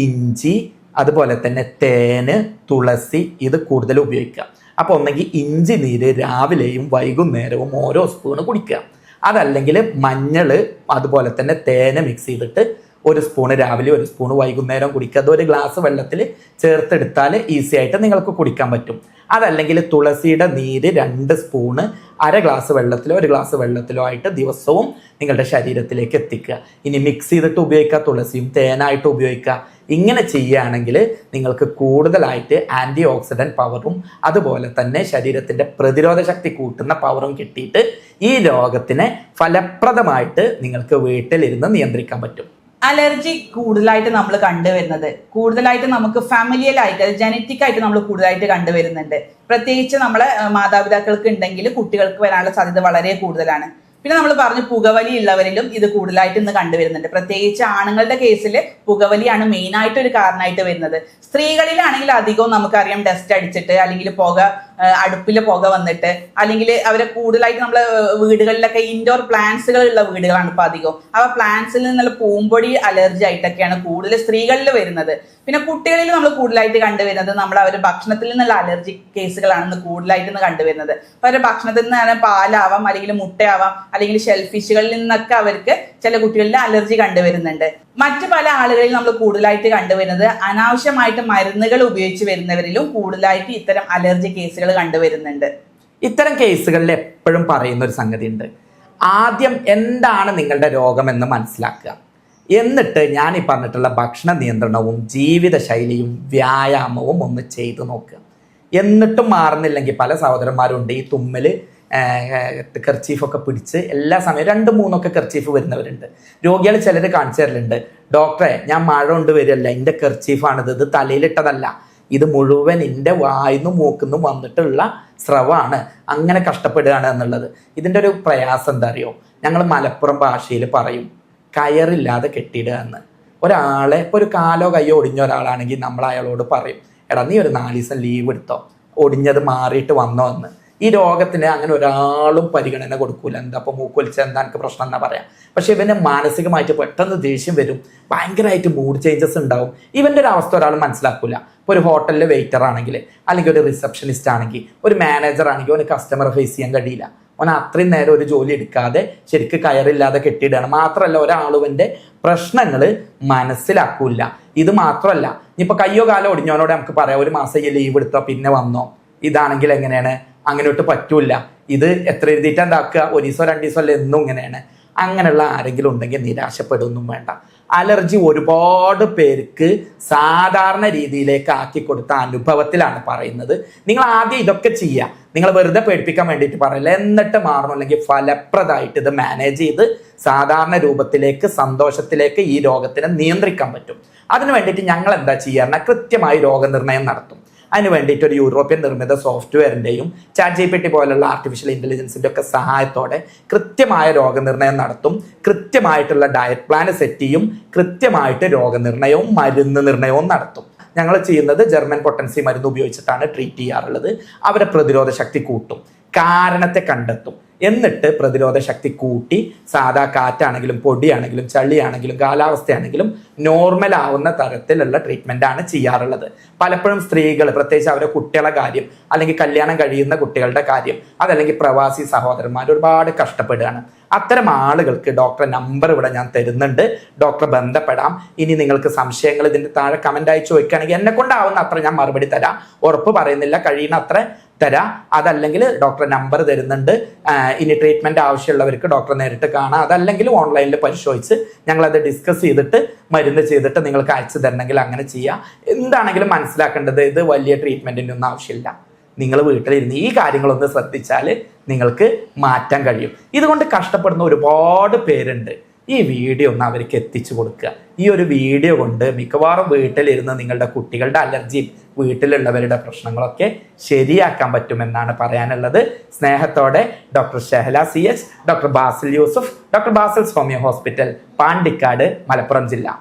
ഇഞ്ചി അതുപോലെ തന്നെ തേന് തുളസി ഇത് കൂടുതൽ ഉപയോഗിക്കുക. അപ്പോൾ ഒന്നെങ്കിൽ ഇഞ്ചി നീര് രാവിലെയും വൈകുന്നേരവും ഓരോ സ്പൂണ് കുടിക്കുക. അതല്ലെങ്കിൽ മഞ്ഞൾ അതുപോലെ തന്നെ തേന് മിക്സ് ചെയ്തിട്ട് ഒരു സ്പൂണ് രാവിലെ ഒരു സ്പൂണ് വൈകുന്നേരം കുടിക്കുക. അത് ഒരു ഗ്ലാസ് വെള്ളത്തിൽ ചേർത്തെടുത്താൽ ഈസി ആയിട്ട് നിങ്ങൾക്ക് കുടിക്കാൻ പറ്റും. അതല്ലെങ്കിൽ തുളസിയുടെ നീര് രണ്ട് സ്പൂണ് അര ഗ്ലാസ് വെള്ളത്തിലോ ഒരു ഗ്ലാസ് വെള്ളത്തിലോ ആയിട്ട് ദിവസവും നിങ്ങളുടെ ശരീരത്തിലേക്ക് എത്തിക്കുക. ഇനി മിക്സ് ചെയ്തിട്ട് ഉപയോഗിക്കുക തുളസിയും തേനായിട്ട് ഉപയോഗിക്കുക. ഇങ്ങനെ ചെയ്യുകയാണെങ്കിൽ നിങ്ങൾക്ക് കൂടുതലായിട്ട് ആന്റി ഓക്സിഡന്റ് പവറും അതുപോലെ തന്നെ ശരീരത്തിന്റെ പ്രതിരോധ ശക്തി കൂട്ടുന്ന പവറും കിട്ടിയിട്ട് ഈ രോഗത്തിനെ ഫലപ്രദമായിട്ട് നിങ്ങൾക്ക് വീട്ടിലിരുന്ന് നിയന്ത്രിക്കാൻ പറ്റും. അലർജി കൂടുതലായിട്ട് നമ്മൾ കണ്ടുവരുന്നത്. കൂടുതലായിട്ട് നമുക്ക് ഫാമിലിയൽ ആയിട്ട് ജനറ്റിക് ആയിട്ട് നമ്മൾ കൂടുതലായിട്ട് കണ്ടുവരുന്നുണ്ട്. പ്രത്യേകിച്ച് നമ്മളെ മാതാപിതാക്കൾക്ക് ഉണ്ടെങ്കിൽ കുട്ടികൾക്ക് വരാനുള്ള സാധ്യത വളരെ കൂടുതലാണ്. പിന്നെ നമ്മൾ പറഞ്ഞു പുകവലി ഉള്ളവരിലും ഇത് കൂടുതലായിട്ട് ഇന്ന് കണ്ടുവരുന്നുണ്ട്. പ്രത്യേകിച്ച് ആണുങ്ങളുടെ കേസിൽ പുകവലിയാണ് മെയിൻ ആയിട്ട് ഒരു കാരണമായിട്ട് വരുന്നത്. സ്ത്രീകളിലാണെങ്കിൽ അധികവും നമുക്കറിയാം ഡസ്റ്റ് അടിച്ചിട്ട് അല്ലെങ്കിൽ പുക അടുപ്പിൽ പുക വന്നിട്ട് അല്ലെങ്കിൽ അവരെ കൂടുതലായിട്ട് നമ്മൾ വീടുകളിലൊക്കെ ഇൻഡോർ പ്ലാന്റ്സുകൾ ഉള്ള വീടുകളാണ് ഇപ്പൊ അധികം അപ്പൊ പ്ലാന്റ്സിൽ നിന്നുള്ള പൂമ്പൊടി അലർജി ആയിട്ടൊക്കെയാണ് കൂടുതൽ സ്ത്രീകളിൽ വരുന്നത്. പിന്നെ കുട്ടികളിൽ നമ്മൾ കൂടുതലായിട്ട് കണ്ടുവരുന്നത് നമ്മൾ അവർ ഭക്ഷണത്തിൽ നിന്നുള്ള അലർജി കേസുകളാണ് ഇന്ന് കൂടുതലായിട്ട് ഇന്ന് കണ്ടുവരുന്നത്. അപ്പൊ അവരുടെ ഭക്ഷണത്തിൽ നിന്ന് പാലാവാം അല്ലെങ്കിൽ മുട്ടയാവാം അല്ലെങ്കിൽ ഷെൽഫിഷുകളിൽ നിന്നൊക്കെ അവർക്ക് ചില കുട്ടികളിൽ അലർജി കണ്ടുവരുന്നുണ്ട്. മറ്റു പല ആളുകളിൽ നമ്മൾ കൂടുതലായിട്ട് കണ്ടുവരുന്നത് അനാവശ്യമായിട്ട് മരുന്നുകൾ ഉപയോഗിച്ച് വരുന്നവരിലും കൂടുതലായിട്ട് ഇത്തരം അലർജി കേസുകൾ കണ്ടുവരുന്നുണ്ട്. ഇത്തരം കേസുകളിൽ എപ്പോഴും പറയുന്ന ഒരു സംഗതി ഉണ്ട് ആദ്യം എന്താണ് നിങ്ങളുടെ രോഗമെന്ന് മനസ്സിലാക്കുക. എന്നിട്ട് ഞാൻ ഈ പറഞ്ഞിട്ടുള്ള ഭക്ഷണ നിയന്ത്രണവും ജീവിതശൈലിയും വ്യായാമവും ഒന്ന് ചെയ്തു നോക്കുക. എന്നിട്ടും മാറുന്നില്ലെങ്കിൽ പല സഹോദരന്മാരുണ്ട് ഈ തുമ്മൽ കർച്ചീഫൊക്കെ പിടിച്ച് എല്ലാ സമയവും രണ്ട് മൂന്നൊക്കെ കർച്ചീഫ് വരുന്നവരുണ്ട്. രോഗികൾ ചിലർ കാണിച്ചു തരലുണ്ട്. ഡോക്ടറെ ഞാൻ മഴ കൊണ്ട് വരില്ല എന്റെ കർച്ചീഫാണിത് ഇത് തലയിലിട്ടതല്ല. ഇത് മുഴുവൻ എന്റെ വായിന്നു മൂക്കുന്നു വന്നിട്ടുള്ള സ്രവമാണ് അങ്ങനെ കഷ്ടപ്പെടുകയാണ് എന്നുള്ളത്. ഇതിന്റെ ഒരു പ്രയാസം എന്താ അറിയോ? ഞങ്ങൾ മലപ്പുറം ഭാഷയിൽ പറയും കയറില്ലാതെ കെട്ടിയിടുക എന്ന്. ഒരാളെ ഇപ്പോൾ ഒരു കാലോ കയ്യോ ഒടിഞ്ഞ ഒരാളാണെങ്കിൽ നമ്മൾ അയാളോട് പറയും എടാ നീ ഒരു നാല് ദിവസം ലീവ് എടുത്തോ. ഒടിഞ്ഞത് മാറിയിട്ട് വന്നോ എന്ന്. ഈ രോഗത്തിന് അങ്ങനെ ഒരാളും പരിഗണന കൊടുക്കൂല. എന്താ അപ്പോൾ മൂക്കൊലിച്ച എന്താ എനിക്ക് പ്രശ്നം എന്നാ പറയാം. പക്ഷെ ഇവന് മാനസികമായിട്ട് പെട്ടെന്ന് ദേഷ്യം വരും. ഭയങ്കരമായിട്ട് മൂഡ് ചേഞ്ചസ് ഉണ്ടാവും. ഇവന്റെ ഒരു അവസ്ഥ ഒരാൾ മനസ്സിലാക്കൂല. ഇപ്പോൾ ഒരു ഹോട്ടലിലെ വെയിറ്റർ ആണെങ്കിൽ അല്ലെങ്കിൽ ഒരു റിസപ്ഷനിസ്റ്റ് ആണെങ്കിൽ ഒരു മാനേജർ ആണെങ്കിൽ ഒരു കസ്റ്റമർ ഫേസ് ചെയ്യാൻ കഴിയില്ല. അവൻ അത്രയും നേരം ഒരു ജോലി എടുക്കാതെ ശരിക്ക് കയറില്ലാതെ കെട്ടിയിടുകയാണ്. മാത്രമല്ല ഒരാളുവിന്റെ പ്രശ്നങ്ങൾ മനസ്സിലാക്കൂല. ഇത് മാത്രമല്ല ഇനിയിപ്പോൾ കയ്യോ കാലോ ഒടിഞ്ഞവനോട് നമുക്ക് പറയാം ഒരു മാസം ഈ ലീവ് എടുത്തോ പിന്നെ വന്നോ. ഇതാണെങ്കിൽ എങ്ങനെയാണ്? അങ്ങനെയൊട്ട് പറ്റൂല. ഇത് എത്ര എഴുതിയിട്ട് ദിവസം രണ്ട് ദിവസം അല്ല? എന്നും ഇങ്ങനെയാണ്. അങ്ങനെയുള്ള ആരെങ്കിലും ഉണ്ടെങ്കിൽ നിരാശപ്പെടുന്നും വേണ്ട. അലർജി ഒരുപാട് പേർക്ക് സാധാരണ രീതിയിലേക്ക് ആക്കി കൊടുത്ത അനുഭവത്തിലാണ് പറയുന്നത്. നിങ്ങൾ ആദ്യം ഇതൊക്കെ ചെയ്യുക. നിങ്ങൾ വെറുതെ പേടിപ്പിക്കാൻ വേണ്ടിയിട്ട് പറയില്ല. എന്നിട്ട് മാറണം. അല്ലെങ്കിൽ ഫലപ്രദമായിട്ട് ഇത് മാനേജ് ചെയ്ത് സാധാരണ രൂപത്തിലേക്ക് സന്തോഷത്തിലേക്ക് ഈ രോഗത്തിനെ നിയന്ത്രിക്കാൻ പറ്റും. അതിനു വേണ്ടിയിട്ട് ഞങ്ങൾ എന്താ ചെയ്യാറുണ്ട് കൃത്യമായി രോഗനിർണയം നടത്തും. അതിന് വേണ്ടിയിട്ട് ഒരു യൂറോപ്യൻ നിർമ്മിത സോഫ്റ്റ്വെയറിന്റെയും ചാറ്റ് ജി പി ടി പോലുള്ള ആർട്ടിഫിഷ്യൽ ഇന്റലിജൻസിന്റെ ഒക്കെ സഹായത്തോടെ കൃത്യമായ രോഗനിർണയം നടത്തും കൃത്യമായിട്ടുള്ള ഡയറ്റ് പ്ലാൻ സെറ്റ് ചെയ്യും കൃത്യമായിട്ട് രോഗനിർണയവും മരുന്ന് നിർണയവും നടത്തും. ഞങ്ങൾ ചെയ്യുന്നത് ജർമ്മൻ പൊട്ടൻസി മരുന്ന് ഉപയോഗിച്ചിട്ടാണ് ട്രീറ്റ് ചെയ്യാറുള്ളത്. അവരെ പ്രതിരോധ ശക്തി കൂട്ടും. കാരണത്തെ കണ്ടെത്തും. എന്നിട്ട് പ്രതിരോധ ശക്തി കൂട്ടി സാധാ കാറ്റാണെങ്കിലും പൊടിയാണെങ്കിലും ചളിയാണെങ്കിലും കാലാവസ്ഥയാണെങ്കിലും നോർമൽ ആവുന്ന തരത്തിലുള്ള ട്രീറ്റ്മെന്റ് ആണ് ചെയ്യാറുള്ളത്. പലപ്പോഴും സ്ത്രീകൾ പ്രത്യേകിച്ച് അവരെ കുട്ടികളുടെ കാര്യം അല്ലെങ്കിൽ കല്യാണം കഴിയുന്ന കുട്ടികളുടെ കാര്യം അതല്ലെങ്കിൽ പ്രവാസി സഹോദരന്മാർ ഒരുപാട് കഷ്ടപ്പെടുകയാണ്. അത്തരം ആളുകൾക്ക് ഡോക്ടറെ നമ്പർ ഇവിടെ ഞാൻ തരുന്നുണ്ട്. ഡോക്ടറെ ബന്ധപ്പെടാം. ഇനി നിങ്ങൾക്ക് സംശയങ്ങൾ ഇതിന്റെ താഴെ കമന്റായി ചോദിക്കുകയാണെങ്കിൽ എന്നെ കൊണ്ടാവുന്ന അത്ര ഞാൻ മറുപടി തരാം. ഉറപ്പ് പറയുന്നില്ല കഴിയുന്ന അത്ര തരാം. അതല്ലെങ്കിൽ ഡോക്ടറെ നമ്പർ തരുന്നുണ്ട്. ഇനി ട്രീറ്റ്മെന്റ് ആവശ്യമുള്ളവർക്ക് ഡോക്ടറെ നേരിട്ട് കാണാം. അതല്ലെങ്കിൽ ഓൺലൈനിൽ പരിശോധിച്ച് ഞങ്ങളത് ഡിസ്കസ് ചെയ്തിട്ട് മരുന്ന് ചെയ്തിട്ട് നിങ്ങൾക്ക് അയച്ചു തരണമെങ്കിൽ അങ്ങനെ ചെയ്യാം. എന്താണെങ്കിലും മനസ്സിലാക്കേണ്ടത് ഇത് വലിയ ട്രീറ്റ്മെന്റിന്റെ ഒന്നും ആവശ്യമില്ല. നിങ്ങൾ വീട്ടിലിരുന്ന് ഈ കാര്യങ്ങളൊന്ന് ശ്രദ്ധിച്ചാൽ നിങ്ങൾക്ക് മാറ്റാൻ കഴിയും. ഇതുകൊണ്ട് കഷ്ടപ്പെടുന്ന ഒരുപാട് പേരുണ്ട്. ഈ വീഡിയോ ഒന്ന് അവർക്ക് എത്തിച്ചു കൊടുക്കുക. ഈ ഒരു വീഡിയോ കൊണ്ട് മിക്കവാറും വീട്ടിലിരുന്ന് നിങ്ങളുടെ കുട്ടികളുടെ അലർജിയും വീട്ടിലുള്ളവരുടെ പ്രശ്നങ്ങളൊക്കെ ശരിയാക്കാൻ പറ്റുമെന്നാണ് പറയാനുള്ളത്. സ്നേഹത്തോടെ doctor Shehla C H doctor Basil Yusuf doctor Basil homeo hospital Pandikkad Malappuram ജില്ല.